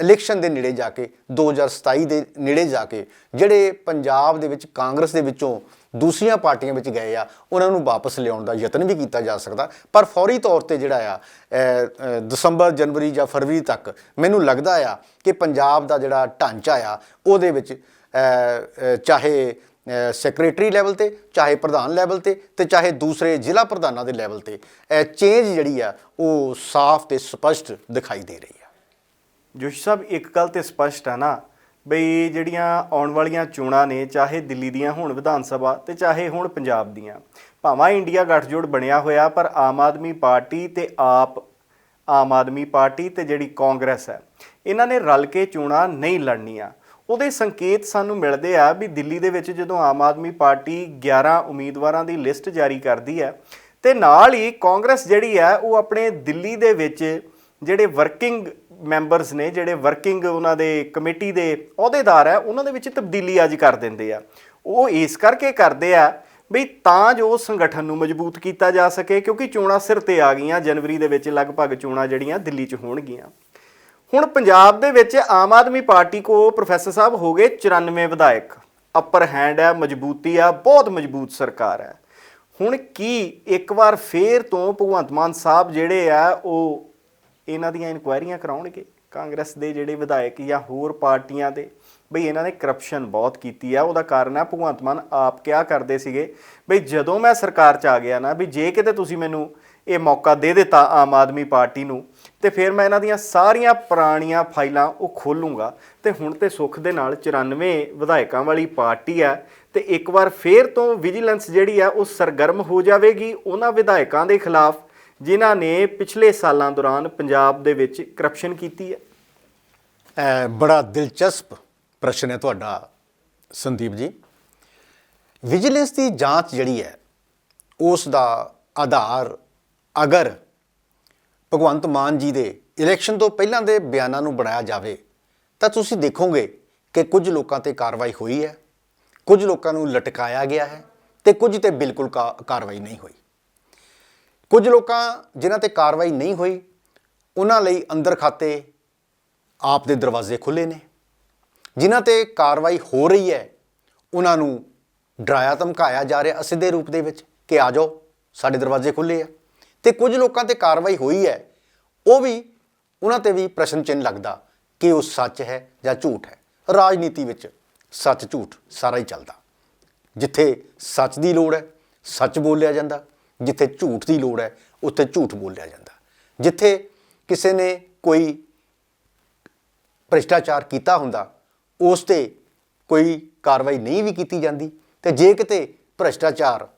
[SPEAKER 2] ਇਲੈਕਸ਼ਨ ਦੇ ਨੇੜੇ ਜਾ ਕੇ 2027 ਦੇ ਨੇੜੇ ਜਾ ਕੇ, ਜਿਹੜੇ ਪੰਜਾਬ ਦੇ ਵਿੱਚ, ਕਾਂਗਰਸ ਦੇ ਵਿੱਚੋਂ ਦੂਸਰੀਆਂ ਪਾਰਟੀਆਂ ਵਿੱਚ ਗਏ ਆ, ਉਹਨਾਂ ਨੂੰ ਵਾਪਸ ਲਿਆਉਣ ਦਾ ਯਤਨ ਵੀ ਕੀਤਾ ਜਾ ਸਕਦਾ। ਪਰ ਫੌਰੀ ਤੌਰ ਤੇ ਜਿਹੜਾ ਆ ਦਸੰਬਰ, ਜਨਵਰੀ ਜਾਂ ਫਰਵਰੀ ਤੱਕ ਮੈਨੂੰ ਲੱਗਦਾ ਆ ਕਿ ਪੰਜਾਬ ਦਾ ਜਿਹੜਾ ਢਾਂਚਾ ਆ, ਉਹਦੇ ਵਿੱਚ ਚਾਹੇ ਸੈਕਟਰੀ ਲੈਵਲ ਤੇ, ਚਾਹੇ ਪ੍ਰਧਾਨ ਲੈਵਲ ਤੇ ਤੇ ਚਾਹੇ ਦੂਸਰੇ ਜ਼ਿਲ੍ਹਾ ਪ੍ਰਧਾਨਾਂ ਦੇ ਲੈਵਲ ਤੇ ਚੇਂਜ ਜਿਹੜੀ ਆ, ਉਹ ਸਾਫ਼ ਤੇ ਸਪਸ਼ਟ ਦਿਖਾਈ ਦੇ ਰਹੀ ਆ।
[SPEAKER 1] ਜੋਸ਼ੀ ਸਾਹਿਬ, ਇੱਕ ਗੱਲ ਤੇ ਸਪਸ਼ਟ ਆ ਨਾ, ਬਈ ਜਿਹੜੀਆਂ ਆਉਣ ਵਾਲੀਆਂ ਚੋਣਾਂ ਨੇ, ਚਾਹੇ ਦਿੱਲੀ ਦੀਆਂ ਹੁਣ ਵਿਧਾਨ ਸਭਾ ਤੇ ਚਾਹੇ ਹੁਣ ਪੰਜਾਬ ਦੀਆਂ, ਭਾਵੇਂ ਇੰਡੀਆ ਗੱਠਜੋੜ ਬਣਿਆ ਹੋਇਆ, ਪਰ ਆਮ ਆਦਮੀ ਪਾਰਟੀ ਤੇ ਆਪ, ਆਮ ਆਦਮੀ ਪਾਰਟੀ ਤੇ ਜਿਹੜੀ ਕਾਂਗਰਸ ਹੈ, ਇਹਨਾਂ ਨੇ ਰਲ ਕੇ ਚੋਣਾਂ ਨਹੀਂ ਲੜਨੀਆਂ। ਉਹਦੇ ਸੰਕੇਤ ਸਾਨੂੰ ਮਿਲਦੇ ਆ ਵੀ ਦਿੱਲੀ ਦੇ ਵਿੱਚ ਜਦੋਂ ਆਮ ਆਦਮੀ ਪਾਰਟੀ 11 ਉਮੀਦਵਾਰਾਂ ਦੀ ਲਿਸਟ ਜਾਰੀ ਕਰਦੀ ਹੈ, ਤੇ ਨਾਲ ਹੀ ਕਾਂਗਰਸ ਜਿਹੜੀ ਹੈ, ਉਹ ਆਪਣੇ ਦਿੱਲੀ ਦੇ ਵਿੱਚ ਜਿਹੜੇ ਵਰਕਿੰਗ ਮੈਂਬਰਸ ਨੇ, ਜਿਹੜੇ ਵਰਕਿੰਗ ਉਹਨਾਂ ਦੇ ਕਮੇਟੀ ਦੇ ਅਹੁਦੇਦਾਰ ਹੈ, ਉਹਨਾਂ ਦੇ ਵਿੱਚ ਤਬਦੀਲੀ ਅੱਜ ਕਰ ਦਿੰਦੇ ਆ। ਉਹ ਇਸ ਕਰਕੇ ਕਰਦੇ ਆ ਵੀ ਤਾਂ ਜੋ ਸੰਗਠਨ ਨੂੰ ਮਜ਼ਬੂਤ ਕੀਤਾ ਜਾ ਸਕੇ, ਕਿਉਂਕਿ ਚੋਣਾਂ ਸਿਰ ਤੇ ਆ ਗਈਆਂ, ਜਨਵਰੀ ਦੇ ਵਿੱਚ ਲਗਭਗ ਚੋਣਾਂ ਜਿਹੜੀਆਂ ਦਿੱਲੀ 'ਚ ਹੋਣਗੀਆਂ। ਹੁਣ ਪੰਜਾਬ ਦੇ ਵਿੱਚ ਆਮ ਆਦਮੀ ਪਾਰਟੀ ਕੋ ਪ੍ਰੋਫੈਸਰ ਸਾਹਿਬ ਹੋ ਗਏ 94 ਵਿਧਾਇਕ। ਅਪਰ ਹੈਂਡ ਹੈ, ਮਜ਼ਬੂਤੀ ਆ, ਬਹੁਤ ਮਜ਼ਬੂਤ ਸਰਕਾਰ ਹੈ। ਹੁਣ ਕੀ ਇੱਕ ਵਾਰ ਫੇਰ ਤੋਂ ਭਗਵੰਤ ਮਾਨ ਸਾਹਿਬ ਜਿਹੜੇ ਆ, ਉਹ ਇਹਨਾਂ ਦੀਆਂ ਇਨਕੁਆਇਰੀਆਂ ਕਰਾਉਣਗੇ? ਕਾਂਗਰਸ ਦੇ ਜਿਹੜੇ ਵਿਧਾਇਕ ਜਾਂ ਹੋਰ ਪਾਰਟੀਆਂ ਦੇ? ਬਈ ਇਹਨਾਂ ਨੇ ਕਰਪਸ਼ਨ ਬਹੁਤ ਕੀਤੀ ਆ, ਉਹਦਾ ਕਾਰਨ ਆ, ਭਗਵੰਤ ਮਾਨ ਆਪ ਕਿਆ ਕਰਦੇ ਸੀਗੇ? ਬਈ ਜਦੋਂ ਮੈਂ ਸਰਕਾਰ 'ਚ ਆ ਗਿਆ ਨਾ ਵੀ ਜੇ ਕਿਤੇ ਤੁਸੀਂ ਮੈਨੂੰ ਇਹ ਮੌਕਾ ਦੇ ਦਿੱਤਾ ਆਮ ਆਦਮੀ ਪਾਰਟੀ ਨੂੰ ਤੇ ਫਿਰ ਮੈਂ ਇਹਨਾਂ ਦੀਆਂ ਸਾਰੀਆਂ ਪੁਰਾਣੀਆਂ ਫਾਈਲਾਂ ਉਹ ਖੋਲੂੰਗਾ ਤੇ ਹੁਣ ਤੇ ਸੁੱਖ ਦੇ ਨਾਲ 94 ਵਿਧਾਇਕਾਂ ਵਾਲੀ ਪਾਰਟੀ ਆ ਤੇ ਇੱਕ ਵਾਰ ਫੇਰ ਤੋਂ ਵਿਜੀਲੈਂਸ ਜਿਹੜੀ ਆ ਉਹ ਸਰਗਰਮ ਹੋ ਜਾਵੇਗੀ ਉਹਨਾਂ ਵਿਧਾਇਕਾਂ ਦੇ ਖਿਲਾਫ, ਜਿਨ੍ਹਾਂ ਨੇ ਪਿਛਲੇ ਸਾਲਾਂ ਦੌਰਾਨ ਪੰਜਾਬ ਦੇ ਵਿੱਚ ਕਰਪਸ਼ਨ ਕੀਤੀ ਹੈ।
[SPEAKER 2] ਬੜਾ ਦਿਲਚਸਪ ਪ੍ਰਸ਼ਨ ਹੈ ਤੁਹਾਡਾ, ਸੰਦੀਪ ਜੀ। ਵਿਜੀਲੈਂਸ ਦੀ ਜਾਂਚ ਜਿਹੜੀ ਹੈ, ਉਸ ਦਾ ਆਧਾਰ ਅਗਰ ਭਗਵੰਤ ਮਾਨ ਜੀ ਦੇ ਇਲੈਕਸ਼ਨ ਤੋਂ ਪਹਿਲਾਂ ਦੇ ਬਿਆਨਾਂ ਨੂੰ ਬਣਾਇਆ ਜਾਵੇ, ਤਾਂ ਤੁਸੀਂ ਦੇਖੋਗੇ ਕਿ ਕੁਝ ਲੋਕਾਂ ਤੇ ਕਾਰਵਾਈ ਹੋਈ ਹੈ, ਕੁਝ ਲੋਕਾਂ ਨੂੰ ਲਟਕਾਇਆ ਗਿਆ ਹੈ ਤੇ ਕੁਝ ਤੇ ਬਿਲਕੁਲ ਕਾ- ਕਾਰਵਾਈ ਨਹੀਂ ਹੋਈ। ਕੁਝ ਲੋਕਾਂ ਜਿਨ੍ਹਾਂ ਤੇ ਕਾਰਵਾਈ ਨਹੀਂ ਹੋਈ, ਉਹਨਾਂ ਲਈ ਅੰਦਰ ਖਾਤੇ ਆਪ ਦੇ ਦਰਵਾਜ਼ੇ ਖੁੱਲੇ ਨੇ। ਜਿਨ੍ਹਾਂ ਤੇ ਕਾਰਵਾਈ ਹੋ ਰਹੀ ਹੈ, ਉਹਨਾਂ ਨੂੰ ਡਰਾਇਆ ਧਮਕਾਇਆ ਜਾ ਰਿਹਾ ਅਸਿੱਧੇ ਰੂਪ ਦੇ ਵਿੱਚ ਕਿ ਆ ਜਾਓ, ਸਾਡੇ ਦਰਵਾਜ਼ੇ ਖੁੱਲੇ ਆ। ਤੇ ਕੁਝ ਲੋਕਾਂ ਤੇ ਕਾਰਵਾਈ ਹੋਈ ਹੈ। ਉਹ ਵੀ ਉਹਨਾਂ ਤੇ ਵੀ ਪ੍ਰਸ਼ਨ ਚਿੰਨ੍ਹ ਲੱਗਦਾ ਕਿ ਉਹ ਸੱਚ ਹੈ ਜਾਂ ਝੂਠ ਹੈ। ਰਾਜਨੀਤੀ ਵਿੱਚ ਸੱਚ ਝੂਠ ਸਾਰਾ ਹੀ ਚੱਲਦਾ। ਜਿੱਥੇ ਸੱਚ ਦੀ ਲੋੜ ਹੈ, ਸੱਚ ਬੋਲਿਆ ਜਾਂਦਾ। ਜਿੱਥੇ ਝੂਠ ਦੀ ਲੋੜ ਹੈ, ਉੱਥੇ ਝੂਠ ਬੋਲਿਆ ਜਾਂਦਾ। ਜਿੱਥੇ ਕਿਸੇ ਨੇ ਕੋਈ ਭ੍ਰਿਸ਼ਟਾਚਾਰ ਕੀਤਾ ਹੁੰਦਾ, ਉਸ ਤੇ ਕੋਈ ਕਾਰਵਾਈ ਨਹੀਂ ਵੀ ਕੀਤੀ ਜਾਂਦੀ। ਤੇ ਜੇ ਕਿਤੇ ਭ੍ਰਿਸ਼ਟਾਚਾਰ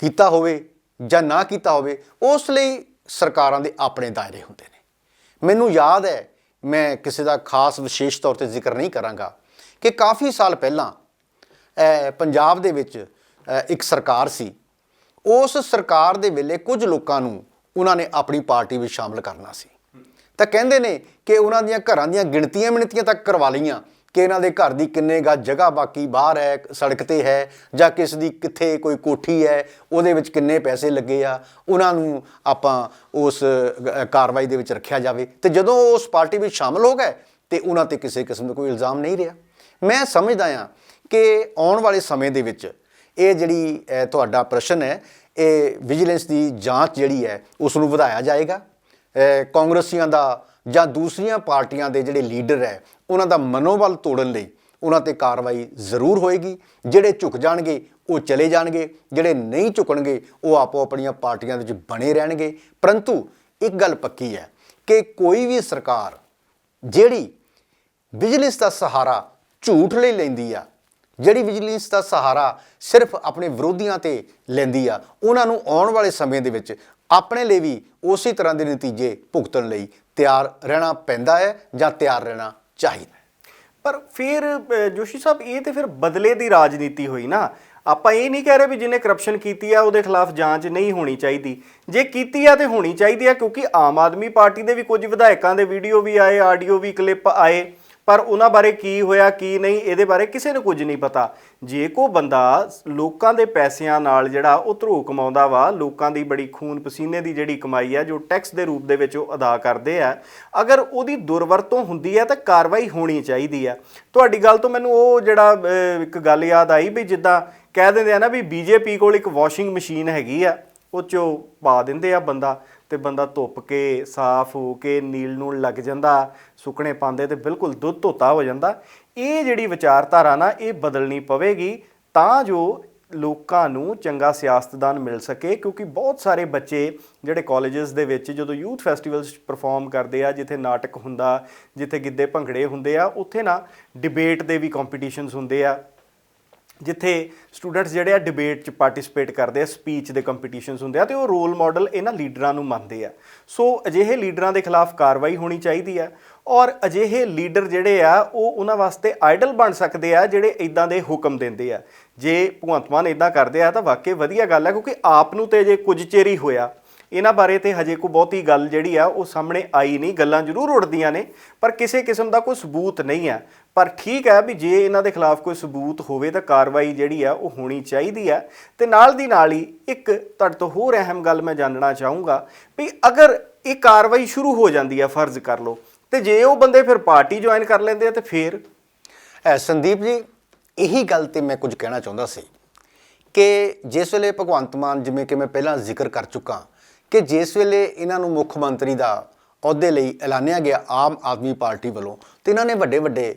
[SPEAKER 2] ਕੀਤਾ ਹੋਵੇ ਜਾਂ ਨਾ ਕੀਤਾ ਹੋਵੇ, ਉਸ ਲਈ ਸਰਕਾਰਾਂ ਦੇ ਆਪਣੇ ਦਾਇਰੇ ਹੁੰਦੇ ਨੇ। ਮੈਨੂੰ ਯਾਦ ਹੈ, ਮੈਂ ਕਿਸੇ ਦਾ ਖਾਸ ਵਿਸ਼ੇਸ਼ ਤੌਰ ਤੇ ਜ਼ਿਕਰ ਨਹੀਂ ਕਰਾਂਗਾ ਕਿ ਕਾਫੀ ਸਾਲ ਪਹਿਲਾਂ ਪੰਜਾਬ ਦੇ ਵਿੱਚ ਇੱਕ ਸਰਕਾਰ ਸੀ। ਉਸ ਸਰਕਾਰ ਦੇ ਵੇਲੇ ਕੁਝ ਲੋਕਾਂ ਨੂੰ ਉਹਨਾਂ ਨੇ ਆਪਣੀ ਪਾਰਟੀ ਵਿੱਚ ਸ਼ਾਮਲ ਕਰਨਾ ਸੀ। ਤਾਂ ਕਹਿੰਦੇ ਨੇ ਕਿ ਉਹਨਾਂ ਦੀਆਂ ਘਰਾਂ ਦੀਆਂ ਗਿਣਤੀਆਂ ਮਿਣਤੀਆਂ ਤੱਕ ਕਰਵਾ ਲਈਆਂ। ਕਿ ਇਹਨਾਂ ਦੇ ਘਰ ਦੀ ਕਿੰਨੇ ਗਾ ਜਗ੍ਹਾ ਬਾਕੀ ਬਾਹਰ ਹੈ ਸੜਕ ਤੇ ਹੈ ਜਾਂ ਕਿਸ ਦੀ ਕਿੱਥੇ ਕੋਈ ਕੋਠੀ ਹੈ, ਉਹਦੇ ਵਿੱਚ ਕਿੰਨੇ ਪੈਸੇ ਲੱਗੇ ਆ, ਉਹਨਾਂ ਨੂੰ ਆਪਾਂ ਉਸ ਕਾਰਵਾਈ ਦੇ ਵਿੱਚ ਰੱਖਿਆ ਜਾਵੇ। ਤੇ ਜਦੋਂ ਉਸ ਪਾਰਟੀ ਵਿੱਚ ਸ਼ਾਮਲ ਹੋ ਗਏ ਤੇ ਉਹਨਾਂ ਤੇ ਕਿਸੇ ਕਿਸਮ ਦਾ ਕੋਈ ਇਲਜ਼ਾਮ ਨਹੀਂ ਰਿਹਾ। ਮੈਂ ਸਮਝਦਾ ਹਾਂ ਕਿ ਆਉਣ ਵਾਲੇ ਸਮੇਂ ਦੇ ਵਿੱਚ ਇਹ ਜਿਹੜੀ ਤੁਹਾਡਾ ਪ੍ਰਸ਼ਨ ਹੈ, ਇਹ ਵਿਜੀਲੈਂਸ ਦੀ ਜਾਂਚ ਜਿਹੜੀ ਹੈ, ਉਸ ਨੂੰ ਵਧਾਇਆ ਜਾਏਗਾ। ਕਾਂਗਰਸੀਆਂ ਦਾ ਜਾਂ ਦੂਸਰੀਆਂ ਪਾਰਟੀਆਂ ਦੇ ਜਿਹੜੇ ਲੀਡਰ ਹੈ, ਉਹਨਾਂ ਦਾ ਮਨੋਬਲ ਤੋੜਨ ਲਈ ਉਹਨਾਂ ਤੇ ਕਾਰਵਾਈ ਜ਼ਰੂਰ ਹੋਏਗੀ। ਜਿਹੜੇ ਝੁਕ ਜਾਣਗੇ, ਉਹ ਚਲੇ ਜਾਣਗੇ। ਜਿਹੜੇ ਨਹੀਂ ਝੁਕਣਗੇ, ਉਹ ਆਪੋ ਆਪਣੀਆਂ ਪਾਰਟੀਆਂ ਦੇ ਵਿੱਚ ਬਣੇ ਰਹਿਣਗੇ। ਪਰੰਤੂ ਇੱਕ ਗੱਲ ਪੱਕੀ ਹੈ ਕਿ ਕੋਈ ਵੀ ਸਰਕਾਰ ਜਿਹੜੀ ਵਿਜੀਲੈਂਸ ਦਾ ਸਹਾਰਾ ਝੂਠ ਲਈ ਲੈਂਦੀ ਆ, ਜਿਹੜੀ ਵਿਜੀਲੈਂਸ ਦਾ ਸਹਾਰਾ ਸਿਰਫ ਆਪਣੇ ਵਿਰੋਧੀਆਂ ਤੇ ਲੈਂਦੀ ਆ, ਉਹਨਾਂ ਨੂੰ ਆਉਣ ਵਾਲੇ ਸਮੇਂ ਦੇ ਵਿੱਚ ਆਪਣੇ ਲਈ ਵੀ ਉਸੇ ਤਰ੍ਹਾਂ ਦੇ ਨਤੀਜੇ ਭੁਗਤਣ ਲਈ ਤਿਆਰ ਰਹਿਣਾ ਪੈਂਦਾ ਹੈ ਜਾਂ ਤਿਆਰ ਰਹਿਣਾ ਚਾਹੀਦਾ
[SPEAKER 1] ਪਰ ਫਿਰ ਜੋਸ਼ੀ ਸਾਹਿਬ, ਇਹ ਤੇ ਫਿਰ ਬਦਲੇ ਦੀ ਰਾਜਨੀਤੀ ਹੋਈ ਨਾ। ਆਪਾਂ ਇਹ ਨਹੀਂ ਕਹਿ ਰਹੇ ਵੀ ਜਿਹਨੇ ਕਰਪਸ਼ਨ ਕੀਤੀ ਆ, ਉਹਦੇ ਖਿਲਾਫ ਜਾਂਚ ਨਹੀਂ ਹੋਣੀ ਚਾਹੀਦੀ। ਜੇ ਕੀਤੀ ਆ ਤੇ ਹੋਣੀ ਚਾਹੀਦੀ ਆ, ਕਿਉਂਕਿ ਆਮ ਆਦਮੀ ਪਾਰਟੀ ਦੇ ਵੀ ਕੁਝ ਵਿਧਾਇਕਾਂ ਦੇ ਵੀਡੀਓ ਵੀ ਆਏ, ਆਡੀਓ ਵੀ ਕਲਿੱਪ ਆਏ। ਪਰ ਉਹਨਾਂ ਬਾਰੇ ਕੀ ਹੋਇਆ, ਕੀ ਨਹੀਂ, ਇਹਦੇ ਬਾਰੇ ਕਿਸੇ ਨੂੰ ਕੁਝ ਨਹੀਂ ਪਤਾ। ਜੇ ਕੋ ਬੰਦਾ ਲੋਕਾਂ ਦੇ ਪੈਸਿਆਂ ਨਾਲ ਜਿਹੜਾ ਉਹ ਧਰੂ ਕਮਾਉਂਦਾ ਵਾ, ਲੋਕਾਂ ਦੀ ਬੜੀ ਖੂਨ ਪਸੀਨੇ ਦੀ ਜਿਹੜੀ ਕਮਾਈ ਆ, ਜੋ ਟੈਕਸ ਦੇ ਰੂਪ ਦੇ ਵਿੱਚ ਉਹ ਅਦਾ ਕਰਦੇ ਆ, ਅਗਰ ਉਹਦੀ ਦੁਰਵਰਤੋਂ ਹੁੰਦੀ ਹੈ ਤਾਂ ਕਾਰਵਾਈ ਹੋਣੀ ਚਾਹੀਦੀ ਆ। ਤੁਹਾਡੀ ਗੱਲ ਤੋਂ ਮੈਨੂੰ ਉਹ ਜਿਹੜਾ ਇੱਕ ਗੱਲ ਯਾਦ ਆਈ ਵੀ ਜਿੱਦਾਂ ਕਹਿ ਦਿੰਦੇ ਆ ਨਾ ਵੀ ਬੀਜੇਪੀ ਕੋਲ ਇੱਕ ਵਾਸ਼ਿੰਗ ਮਸ਼ੀਨ ਹੈਗੀ ਆ, ਉਹ ਚੋਂ ਪਾ ਦਿੰਦੇ ਆ ਬੰਦਾ। ਤੇ ਬੰਦਾ ਧੁੱਪ ਕੇ, ਸਾਫ਼ ਹੋ ਕੇ, ਨੀਲ ਨੂਲ ਲੱਗ ਜਾਂਦਾ, ਸੁੱਕਣੇ ਪਾਉਂਦੇ ਤੇ ਬਿਲਕੁਲ ਦੁੱਧ ਧੋਤਾ ਹੋ ਜਾਂਦਾ। ਇਹ ਜਿਹੜੀ ਵਿਚਾਰਧਾਰਾ ਨਾ, ਇਹ ਬਦਲਣੀ ਪਵੇਗੀ ਤਾਂ ਜੋ ਲੋਕਾਂ ਨੂੰ ਚੰਗਾ ਸਿਆਸਤਦਾਨ ਮਿਲ ਸਕੇ, ਕਿਉਂਕਿ ਬਹੁਤ ਸਾਰੇ ਬੱਚੇ ਜਿਹੜੇ ਕਾਲਜਸ ਦੇ ਵਿੱਚ ਜਦੋਂ ਯੂਥ ਫੈਸਟੀਵਲਸ ਪਰਫਾਰਮ ਕਰਦੇ ਆ, ਜਿੱਥੇ ਨਾਟਕ ਹੁੰਦਾ, ਜਿੱਥੇ ਗਿੱਧੇ ਭੰਗੜੇ ਹੁੰਦੇ ਆ, ਉੱਥੇ ਨਾ ਡਿਬੇਟ ਦੇ ਵੀ ਕੰਪੀਟੀਸ਼ਨਸ ਹੁੰਦੇ ਆ। ਜਿੱਥੇ ਸਟੂਡੈਂਟਸ ਜਿਹੜੇ ਆ ਡਿਬੇਟ 'ਚ ਪਾਰਟਿਸਿਪੇਟ ਕਰਦੇ ਆ ਸਪੀਚ ਦੇ ਕੰਪੀਟੀਸ਼ਨਸ ਹੁੰਦੇ ਆ ਤੇ ਉਹ ਰੋਲ ਮਾਡਲ ਇਹਨਾਂ ਲੀਡਰਾਂ ਨੂੰ ਮੰਨਦੇ ਆ। ਸੋ ਅਜਿਹੇ ਲੀਡਰਾਂ ਦੇ ਖਿਲਾਫ ਕਾਰਵਾਈ ਹੋਣੀ ਚਾਹੀਦੀ ਆ ਔਰ ਅਜਿਹੇ ਲੀਡਰ ਜਿਹੜੇ ਆ, ਉਹ ਉਹਨਾਂ ਵਾਸਤੇ ਆਈਡਲ ਬਣ ਸਕਦੇ ਆ ਜਿਹੜੇ ਇਦਾਂ ਦੇ ਹੁਕਮ ਦਿੰਦੇ ਆ। ਜੇ ਭਗਵੰਤ ਮਾਨ ਇਦਾਂ ਕਰਦੇ ਆ ਤਾਂ ਵਾਕਈ ਵਧੀਆ ਗੱਲ ਹੈ ਕਿਉਂਕਿ ਆਪ ਨੂੰ ਤੇ ਜੇ ਕੁਝ ਚਿਰ ਹੀ ਹੋਇਆ। ਇਹਨਾਂ ਬਾਰੇ ਤੇ ਹਜੇ ਕੋਈ ਬਹੁਤੀ ਗੱਲ ਜਿਹੜੀ ਆ ਉਹ ਸਾਹਮਣੇ ਆਈ ਨਹੀਂ। ਗੱਲਾਂ ਜ਼ਰੂਰ ਉੱਡਦੀਆਂ ਨੇ, ਪਰ ਕਿਸੇ ਕਿਸਮ ਦਾ ਕੋਈ ਸਬੂਤ ਨਹੀਂ ਆ। ਪਰ ਠੀਕ ਹੈ ਵੀ ਜੇ ਇਹਨਾਂ ਦੇ ਖਿਲਾਫ ਕੋਈ ਸਬੂਤ ਹੋਵੇ ਤਾਂ ਕਾਰਵਾਈ ਜਿਹੜੀ ਆ ਉਹ ਹੋਣੀ ਚਾਹੀਦੀ ਆ। ਤੇ ਨਾਲ ਦੀ ਨਾਲ ਹੀ ਇੱਕ ਤੁਹਾਡੇ ਤੋਂ ਹੋਰ ਅਹਿਮ ਗੱਲ ਮੈਂ ਜਾਣਨਾ ਚਾਹੂੰਗਾ ਵੀ ਅਗਰ ਇਹ ਕਾਰਵਾਈ ਸ਼ੁਰੂ ਹੋ ਜਾਂਦੀ ਆ, ਫਰਜ਼ ਕਰ ਲਓ, ਤੇ ਜੇ ਉਹ ਬੰਦੇ ਫਿਰ ਪਾਰਟੀ ਜੁਆਇਨ ਕਰ ਲੈਂਦੇ ਆ ਤੇ ਫਿਰ?
[SPEAKER 2] ਸੰਦੀਪ ਜੀ, ਇਹੀ ਗੱਲ ਤੇ ਮੈਂ ਕੁਝ ਕਹਿਣਾ ਚਾਹੁੰਦਾ ਸੀ ਕਿ ਜਿਸ ਵੇਲੇ ਭਗਵੰਤ ਮਾਨ, ਜਿਵੇਂ ਕਿ ਮੈਂ ਪਹਿਲਾਂ ਜ਼ਿਕਰ ਕਰ ਚੁੱਕਾ, ਕਿ ਜਿਸ ਵੇਲੇ ਇਹਨਾਂ ਨੂੰ ਮੁੱਖ ਮੰਤਰੀ ਦਾ ਅਹੁਦੇ ਲਈ ਐਲਾਨਿਆ ਗਿਆ ਆਮ ਆਦਮੀ ਪਾਰਟੀ ਵੱਲੋਂ, ਤੇ ਇਹਨਾਂ ਨੇ ਵੱਡੇ ਵੱਡੇ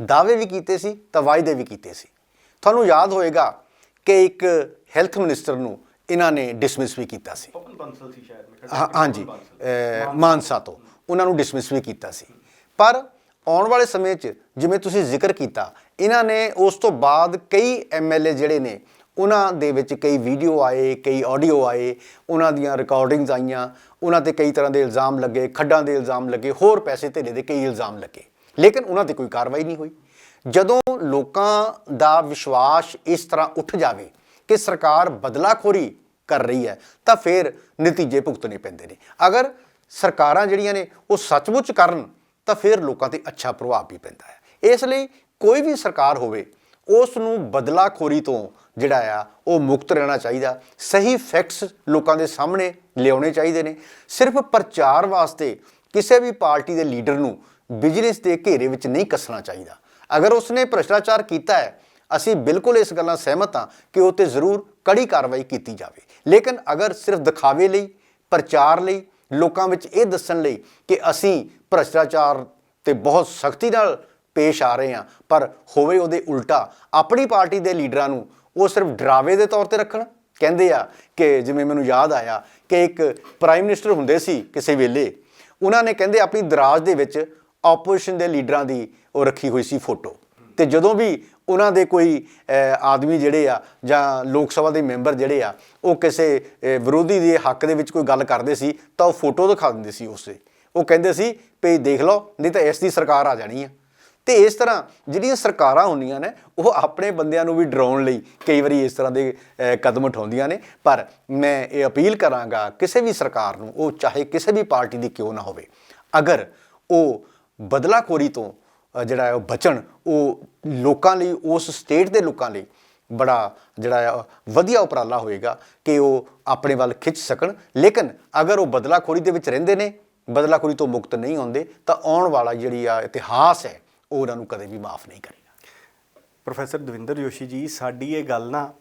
[SPEAKER 2] ਦਾਅਵੇ ਵੀ ਕੀਤੇ ਸੀ ਤਾਂ ਵਾਅਦੇ ਵੀ ਕੀਤੇ ਸੀ। ਤੁਹਾਨੂੰ ਯਾਦ ਹੋਏਗਾ ਕਿ ਇੱਕ ਹੈਲਥ ਮਿਨਿਸਟਰ ਨੂੰ ਇਹਨਾਂ ਨੇ ਡਿਸਮਿਸ ਵੀ ਕੀਤਾ ਸੀ।
[SPEAKER 1] ਪਵਨ ਬੰਸਲ ਸੀ ਸ਼ਾਇਦ
[SPEAKER 2] ਹਾਂ- ਹਾਂਜੀ ਮਾਨਸਾ ਤੋਂ। ਉਹਨਾਂ ਨੂੰ ਡਿਸਮਿਸ ਵੀ ਕੀਤਾ ਸੀ। ਪਰ ਆਉਣ ਵਾਲੇ ਸਮੇਂ 'ਚ ਜਿਵੇਂ ਤੁਸੀਂ ਜ਼ਿਕਰ ਕੀਤਾ ਇਹਨਾਂ ਨੇ ਉਸ ਤੋਂ ਬਾਅਦ ਕਈ ਐਮਐਲਏ ਜਿਹੜੇ ਨੇ ਉਹਨਾਂ ਦੇ ਵਿੱਚ ਕਈ ਵੀਡੀਓ ਆਏ ਕਈ ਆਡੀਓ ਆਏ ਉਹਨਾਂ ਦੀਆਂ ਰਿਕਾਰਡਿੰਗਸ ਆਈਆਂ ਉਹਨਾਂ ਤੇ ਕਈ ਤਰ੍ਹਾਂ ਦੇ ਇਲਜ਼ਾਮ ਲੱਗੇ ਖੱਡਾਂ ਦੇ ਇਲਜ਼ਾਮ ਲੱਗੇ ਹੋਰ ਪੈਸੇ ਧੇਲੇ ਦੇ ਕਈ ਇਲਜ਼ਾਮ ਲੱਗੇ। ਲੇਕਿਨ ਉਹਨਾਂ ਤੇ ਕੋਈ ਕਾਰਵਾਈ ਨਹੀਂ ਹੋਈ। ਜਦੋਂ ਲੋਕਾਂ ਦਾ ਵਿਸ਼ਵਾਸ ਇਸ ਤਰ੍ਹਾਂ ਉੱਠ ਜਾਵੇ ਕਿ ਸਰਕਾਰ ਬਦਲਾਖੋਰੀ ਕਰ ਰਹੀ ਹੈ, ਤਾਂ ਫਿਰ ਨਤੀਜੇ ਭੁਗਤਣੇ ਪੈਂਦੇ ਨੇ। ਅਗਰ ਸਰਕਾਰਾਂ ਜਿਹੜੀਆਂ ਨੇ ਉਹ ਸੱਚਮੁੱਚ ਕਰਨ, ਤਾਂ ਫਿਰ ਲੋਕਾਂ ਤੇ ਅੱਛਾ ਪ੍ਰਭਾਵ ਵੀ ਪੈਂਦਾ ਹੈ। ਇਸ ਲਈ ਕੋਈ ਵੀ ਸਰਕਾਰ ਹੋਵੇ, ਉਸ ਨੂੰ ਬਦਲਾਖੋਰੀ ਤੋਂ ਜਿਹੜਾ ਆ, ਉਹ ਮੁਕਤ ਰਹਿਣਾ ਚਾਹੀਦਾ। ਸਹੀ ਫੈਕਟਸ ਲੋਕਾਂ ਦੇ ਸਾਹਮਣੇ ਲਿਆਉਣੇ ਚਾਹੀਦੇ ਨੇ। ਸਿਰਫ ਪ੍ਰਚਾਰ ਵਾਸਤੇ ਕਿਸੇ ਵੀ ਪਾਰਟੀ ਦੇ ਲੀਡਰ ਨੂੰ ਬਿਜ਼ਨਸ ਦੇ ਘੇਰੇ ਵਿੱਚ ਨਹੀਂ ਕੱਸਣਾ ਚਾਹੀਦਾ। ਅਗਰ ਉਸਨੇ ਭ੍ਰਿਸ਼ਟਾਚਾਰ ਕੀਤਾ ਹੈ, ਅਸੀਂ ਬਿਲਕੁਲ ਇਸ ਗੱਲਾਂ ਸਹਿਮਤ ਹਾਂ ਕਿ ਉਹ ਤੇ ਜ਼ਰੂਰ ਕੜੀ ਕਾਰਵਾਈ ਕੀਤੀ ਜਾਵੇ। ਲੇਕਿਨ ਅਗਰ ਸਿਰਫ ਦਿਖਾਵੇ ਲਈ, ਪ੍ਰਚਾਰ ਲਈ, ਲੋਕਾਂ ਵਿੱਚ ਇਹ ਦੱਸਣ ਲਈ ਕਿ ਅਸੀਂ ਭ੍ਰਿਸ਼ਟਾਚਾਰ ਤੇ ਬਹੁਤ ਸਖਤੀ ਨਾਲ ਪੇਸ਼ ਆ ਰਹੇ ਹਾਂ, ਪਰ ਹੋਵੇ ਉਹਦੇ ਉਲਟਾ, ਆਪਣੀ ਪਾਰਟੀ ਦੇ ਲੀਡਰਾਂ ਨੂੰ ਉਹ ਸਿਰਫ ਡਰਾਵੇ ਦੇ ਤੌਰ ਤੇ ਰੱਖਣ। ਕਹਿੰਦੇ ਆ ਕਿ ਜਿਵੇਂ ਮੈਨੂੰ ਯਾਦ ਆਇਆ ਕਿ ਇੱਕ ਪ੍ਰਾਈਮ ਮਿਨਿਸਟਰ ਹੁੰਦੇ ਸੀ ਕਿਸੇ ਵੇਲੇ, ਉਹਨਾਂ ਨੇ ਕਹਿੰਦੇ ਆਪਣੀ ਦਰਾਜ ਦੇ ਵਿੱਚ ਆਪੋਜੀਸ਼ਨ ਦੇ ਲੀਡਰਾਂ ਦੀ ਉਹ ਰੱਖੀ ਹੋਈ ਸੀ ਫੋਟੋ। ਤੇ ਜਦੋਂ ਵੀ ਉਹਨਾਂ ਦੇ ਕੋਈ ਆਦਮੀ ਜਿਹੜੇ ਆ ਜਾਂ ਲੋਕ ਸਭਾ ਦੇ ਮੈਂਬਰ ਜਿਹੜੇ ਆ, ਉਹ ਕਿਸੇ ਵਿਰੋਧੀ ਦੇ ਹੱਕ ਦੇ ਵਿੱਚ ਕੋਈ ਗੱਲ ਕਰਦੇ ਸੀ, ਤਾਂ ਉਹ ਫੋਟੋ ਦਿਖਾ ਦਿੰਦੇ ਸੀ ਉਸੇ ਉਹ ਕਹਿੰਦੇ ਸੀ ਵੀ ਦੇਖ ਲਓ, ਨਹੀਂ ਤਾਂ ਇਸ ਦੀ ਸਰਕਾਰ ਆ ਜਾਣੀ ਆ। ਤੇ ਇਸ ਤਰ੍ਹਾਂ ਜਿਹੜੀਆਂ ਸਰਕਾਰਾਂ ਹੁੰਦੀਆਂ ਨੇ, ਉਹ ਆਪਣੇ ਬੰਦਿਆਂ ਨੂੰ ਵੀ ਡਰਾਉਣ ਲਈ ਕਈ ਵਾਰੀ ਇਸ ਤਰ੍ਹਾਂ ਦੇ ਕਦਮ ਉਠਾਉਂਦੀਆਂ ਨੇ। ਪਰ ਮੈਂ ਇਹ ਅਪੀਲ ਕਰਾਂਗਾ, ਕਿਸੇ ਵੀ ਸਰਕਾਰ ਨੂੰ, ਉਹ ਚਾਹੇ ਕਿਸੇ ਵੀ ਪਾਰਟੀ ਦੀ ਕਿਉਂ ਨਾ ਹੋਵੇ, ਅਗਰ ਉਹ ਬਦਲਾਖੋਰੀ ਤੋਂ ਜਿਹੜਾ ਹੈ ਉਹ ਬਚਣ, ਉਹ ਲੋਕਾਂ ਲਈ, ਉਸ ਸਟੇਟ ਦੇ ਲੋਕਾਂ ਲਈ ਬੜਾ ਜਿਹੜਾ ਆ ਵਧੀਆ ਉਪਰਾਲਾ ਹੋਏਗਾ ਕਿ ਉਹ ਆਪਣੇ ਵੱਲ ਖਿੱਚ ਸਕਣ। ਲੇਕਿਨ ਅਗਰ ਉਹ ਬਦਲਾਖੋਰੀ ਦੇ ਵਿੱਚ ਰਹਿੰਦੇ ਨੇ, ਬਦਲਾਖੋਰੀ ਤੋਂ ਮੁਕਤ ਨਹੀਂ ਹੁੰਦੇ, ਤਾਂ ਆਉਣ ਵਾਲਾ ਜਿਹੜੀ ਆ ਇਤਿਹਾਸ ਹੈ, ਉਹ ਉਹਨਾਂ ਨੂੰ ਕਦੇ ਵੀ ਮਾਫ ਨਹੀਂ ਕਰੇਗਾ।
[SPEAKER 1] ਪ੍ਰੋਫੈਸਰ ਦਵਿੰਦਰ ਜੋਸ਼ੀ ਜੀ, ਸਾਡੀ ਇਹ ਗੱਲ ਨਾ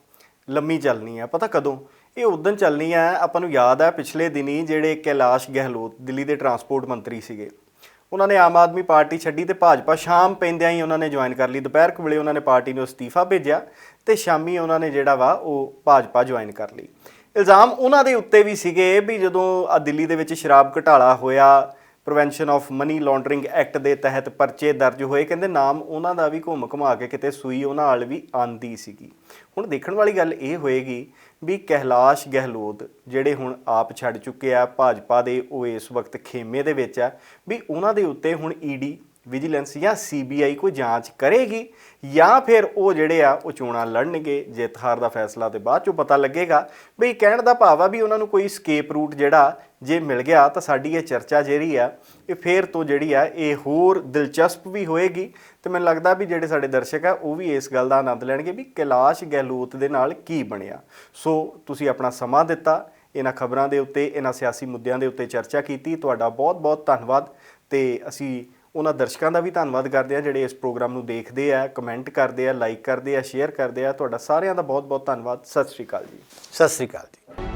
[SPEAKER 1] ਲੰਮੀ ਚੱਲਣੀ ਆ। ਪਤਾ ਕਦੋਂ? ਇਹ ਉਦੋਂ ਚੱਲਣੀ ਆ, ਆਪਾਂ ਨੂੰ ਯਾਦ ਹੈ ਪਿਛਲੇ ਦਿਨੀ ਜਿਹੜੇ ਕੈਲਾਸ਼ ਗਹਿਲੋਤ, ਦਿੱਲੀ ਦੇ ਟਰਾਂਸਪੋਰਟ ਮੰਤਰੀ ਸੀਗੇ। ਉਹਨਾਂ ਨੇ ਆਮ ਆਦਮੀ ਪਾਰਟੀ ਛੱਡੀ ਤੇ ਭਾਜਪਾ ਸ਼ਾਮ ਪੈਂਦਿਆਂ ਹੀ ਉਹਨਾਂ ਨੇ ਜੁਆਇਨ ਕਰ ਲਈ। ਦੁਪਹਿਰ ਕੁ ਵੇਲੇ ਉਹਨਾਂ ਨੇ ਪਾਰਟੀ ਨੂੰ ਅਸਤੀਫਾ ਭੇਜਿਆ ਤੇ ਸ਼ਾਮੀ ਉਹਨਾਂ ਨੇ ਜਿਹੜਾ ਵਾ ਉਹ ਭਾਜਪਾ ਜੁਆਇਨ ਕਰ ਲਈ। ਇਲਜ਼ਾਮ ਉਹਨਾਂ ਦੇ ਉੱਤੇ ਵੀ ਸੀਗੇ ਵੀ ਜਦੋਂ ਆ ਦਿੱਲੀ ਦੇ ਵਿੱਚ ਸ਼ਰਾਬ ਘਟਾਲਾ ਹੋਇਆ prevention of money laundering act ਦੇ ਤਹਿਤ ਪਰਚੇ ਦਰਜ ਹੋਏ, ਕਹਿੰਦੇ ਨਾਮ ਉਹਨਾਂ ਦਾ ਵੀ ਘੁੰਮ ਘੁਮਾ ਕੇ ਕਿਤੇ ਸੂਈ ਉਹਨਾਂ ਨਾਲ ਵੀ ਆਂਦੀ ਸੀਗੀ। ਹੁਣ ਦੇਖਣ ਵਾਲੀ ਗੱਲ ਇਹ ਹੋਏਗੀ ਵੀ ਕਹਿਲਾਸ਼ ਗਹਿਲੋਤ ਜਿਹੜੇ ਹੁਣ ਆਪ ਛੱਡ ਚੁੱਕੇ ਆ, ਭਾਜਪਾ ਦੇ ਉਹ ਇਸ ਵਕਤ ਖੇਮੇ ਦੇ ਵਿੱਚ ਆ, ਵੀ ਉਹਨਾਂ ਦੇ ਉੱਤੇ ਹੁਣ ਈਡੀ ਵਿਜੀਲੈਂਸ ਜਾਂ ਸੀਬੀਆਈ ਕੋਈ ਜਾਂਚ ਕਰੇਗੀ ਜਾਂ ਫਿਰ ਉਹ ਜਿਹੜੇ ਆ, ਉਹ ਚੋਣਾਂ ਲੜਨਗੇ, ਜਿੱਤ ਹਾਰ ਦਾ ਫੈਸਲਾ ਤੇ ਬਾਅਦ ਚੋਂ ਪਤਾ ਲੱਗੇਗਾ। ਬਈ ਕਹਿਣ ਦਾ ਭਾਵ ਆ ਵੀ ਉਹਨਾਂ ਨੂੰ ਕੋਈ ਸਕੇਪ ਰੂਟ ਜਿਹੜਾ ਜੇ ਮਿਲ ਗਿਆ ਤਾਂ ਸਾਡੀ ਇਹ ਚਰਚਾ ਜਿਹੜੀ ਆ, ਇਹ ਫੇਰ ਤੋਂ ਜਿਹੜੀ ਆ, ਇਹ ਹੋਰ ਦਿਲਚਸਪ ਵੀ ਹੋਏਗੀ। ਤੇ ਮੈਨੂੰ ਲੱਗਦਾ ਵੀ ਜਿਹੜੇ ਸਾਡੇ ਦਰਸ਼ਕ ਆ, ਉਹ ਵੀ ਇਸ ਗੱਲ ਦਾ ਆਨੰਦ ਲੈਣਗੇ ਵੀ ਕੈਲਾਸ਼ ਗਹਿਲੋਤ ਦੇ ਨਾਲ ਕੀ ਬਣਿਆ। ਸੋ ਤੁਸੀਂ ਆਪਣਾ ਸਮਾਂ ਦਿੱਤਾ, ਇਹਨਾਂ ਖਬਰਾਂ ਦੇ ਉੱਤੇ, ਇਹਨਾਂ ਸਿਆਸੀ ਮੁੱਦਿਆਂ ਦੇ ਉੱਤੇ ਚਰਚਾ ਕੀਤੀ। ਤੁਹਾਡਾ ਬਹੁਤ-ਬਹੁਤ ਧੰਨਵਾਦ। ਤੇ ਅਸੀਂ ਉਹਨਾਂ ਦਰਸ਼ਕਾਂ ਦਾ ਵੀ ਧੰਨਵਾਦ ਕਰਦੇ ਆ ਜਿਹੜੇ ਇਸ ਪ੍ਰੋਗਰਾਮ ਨੂੰ ਦੇਖਦੇ ਆ ਕਮੈਂਟ ਕਰਦੇ ਆ ਲਾਈਕ ਕਰਦੇ ਆ ਸ਼ੇਅਰ ਕਰਦੇ ਆ। ਤੁਹਾਡਾ ਸਾਰਿਆਂ ਦਾ ਬਹੁਤ-ਬਹੁਤ ਧੰਨਵਾਦ। ਸਤਿ ਸ਼੍ਰੀ ਅਕਾਲ ਜੀ।
[SPEAKER 2] ਸਤਿ ਸ੍ਰੀ ਅਕਾਲ ਜੀ।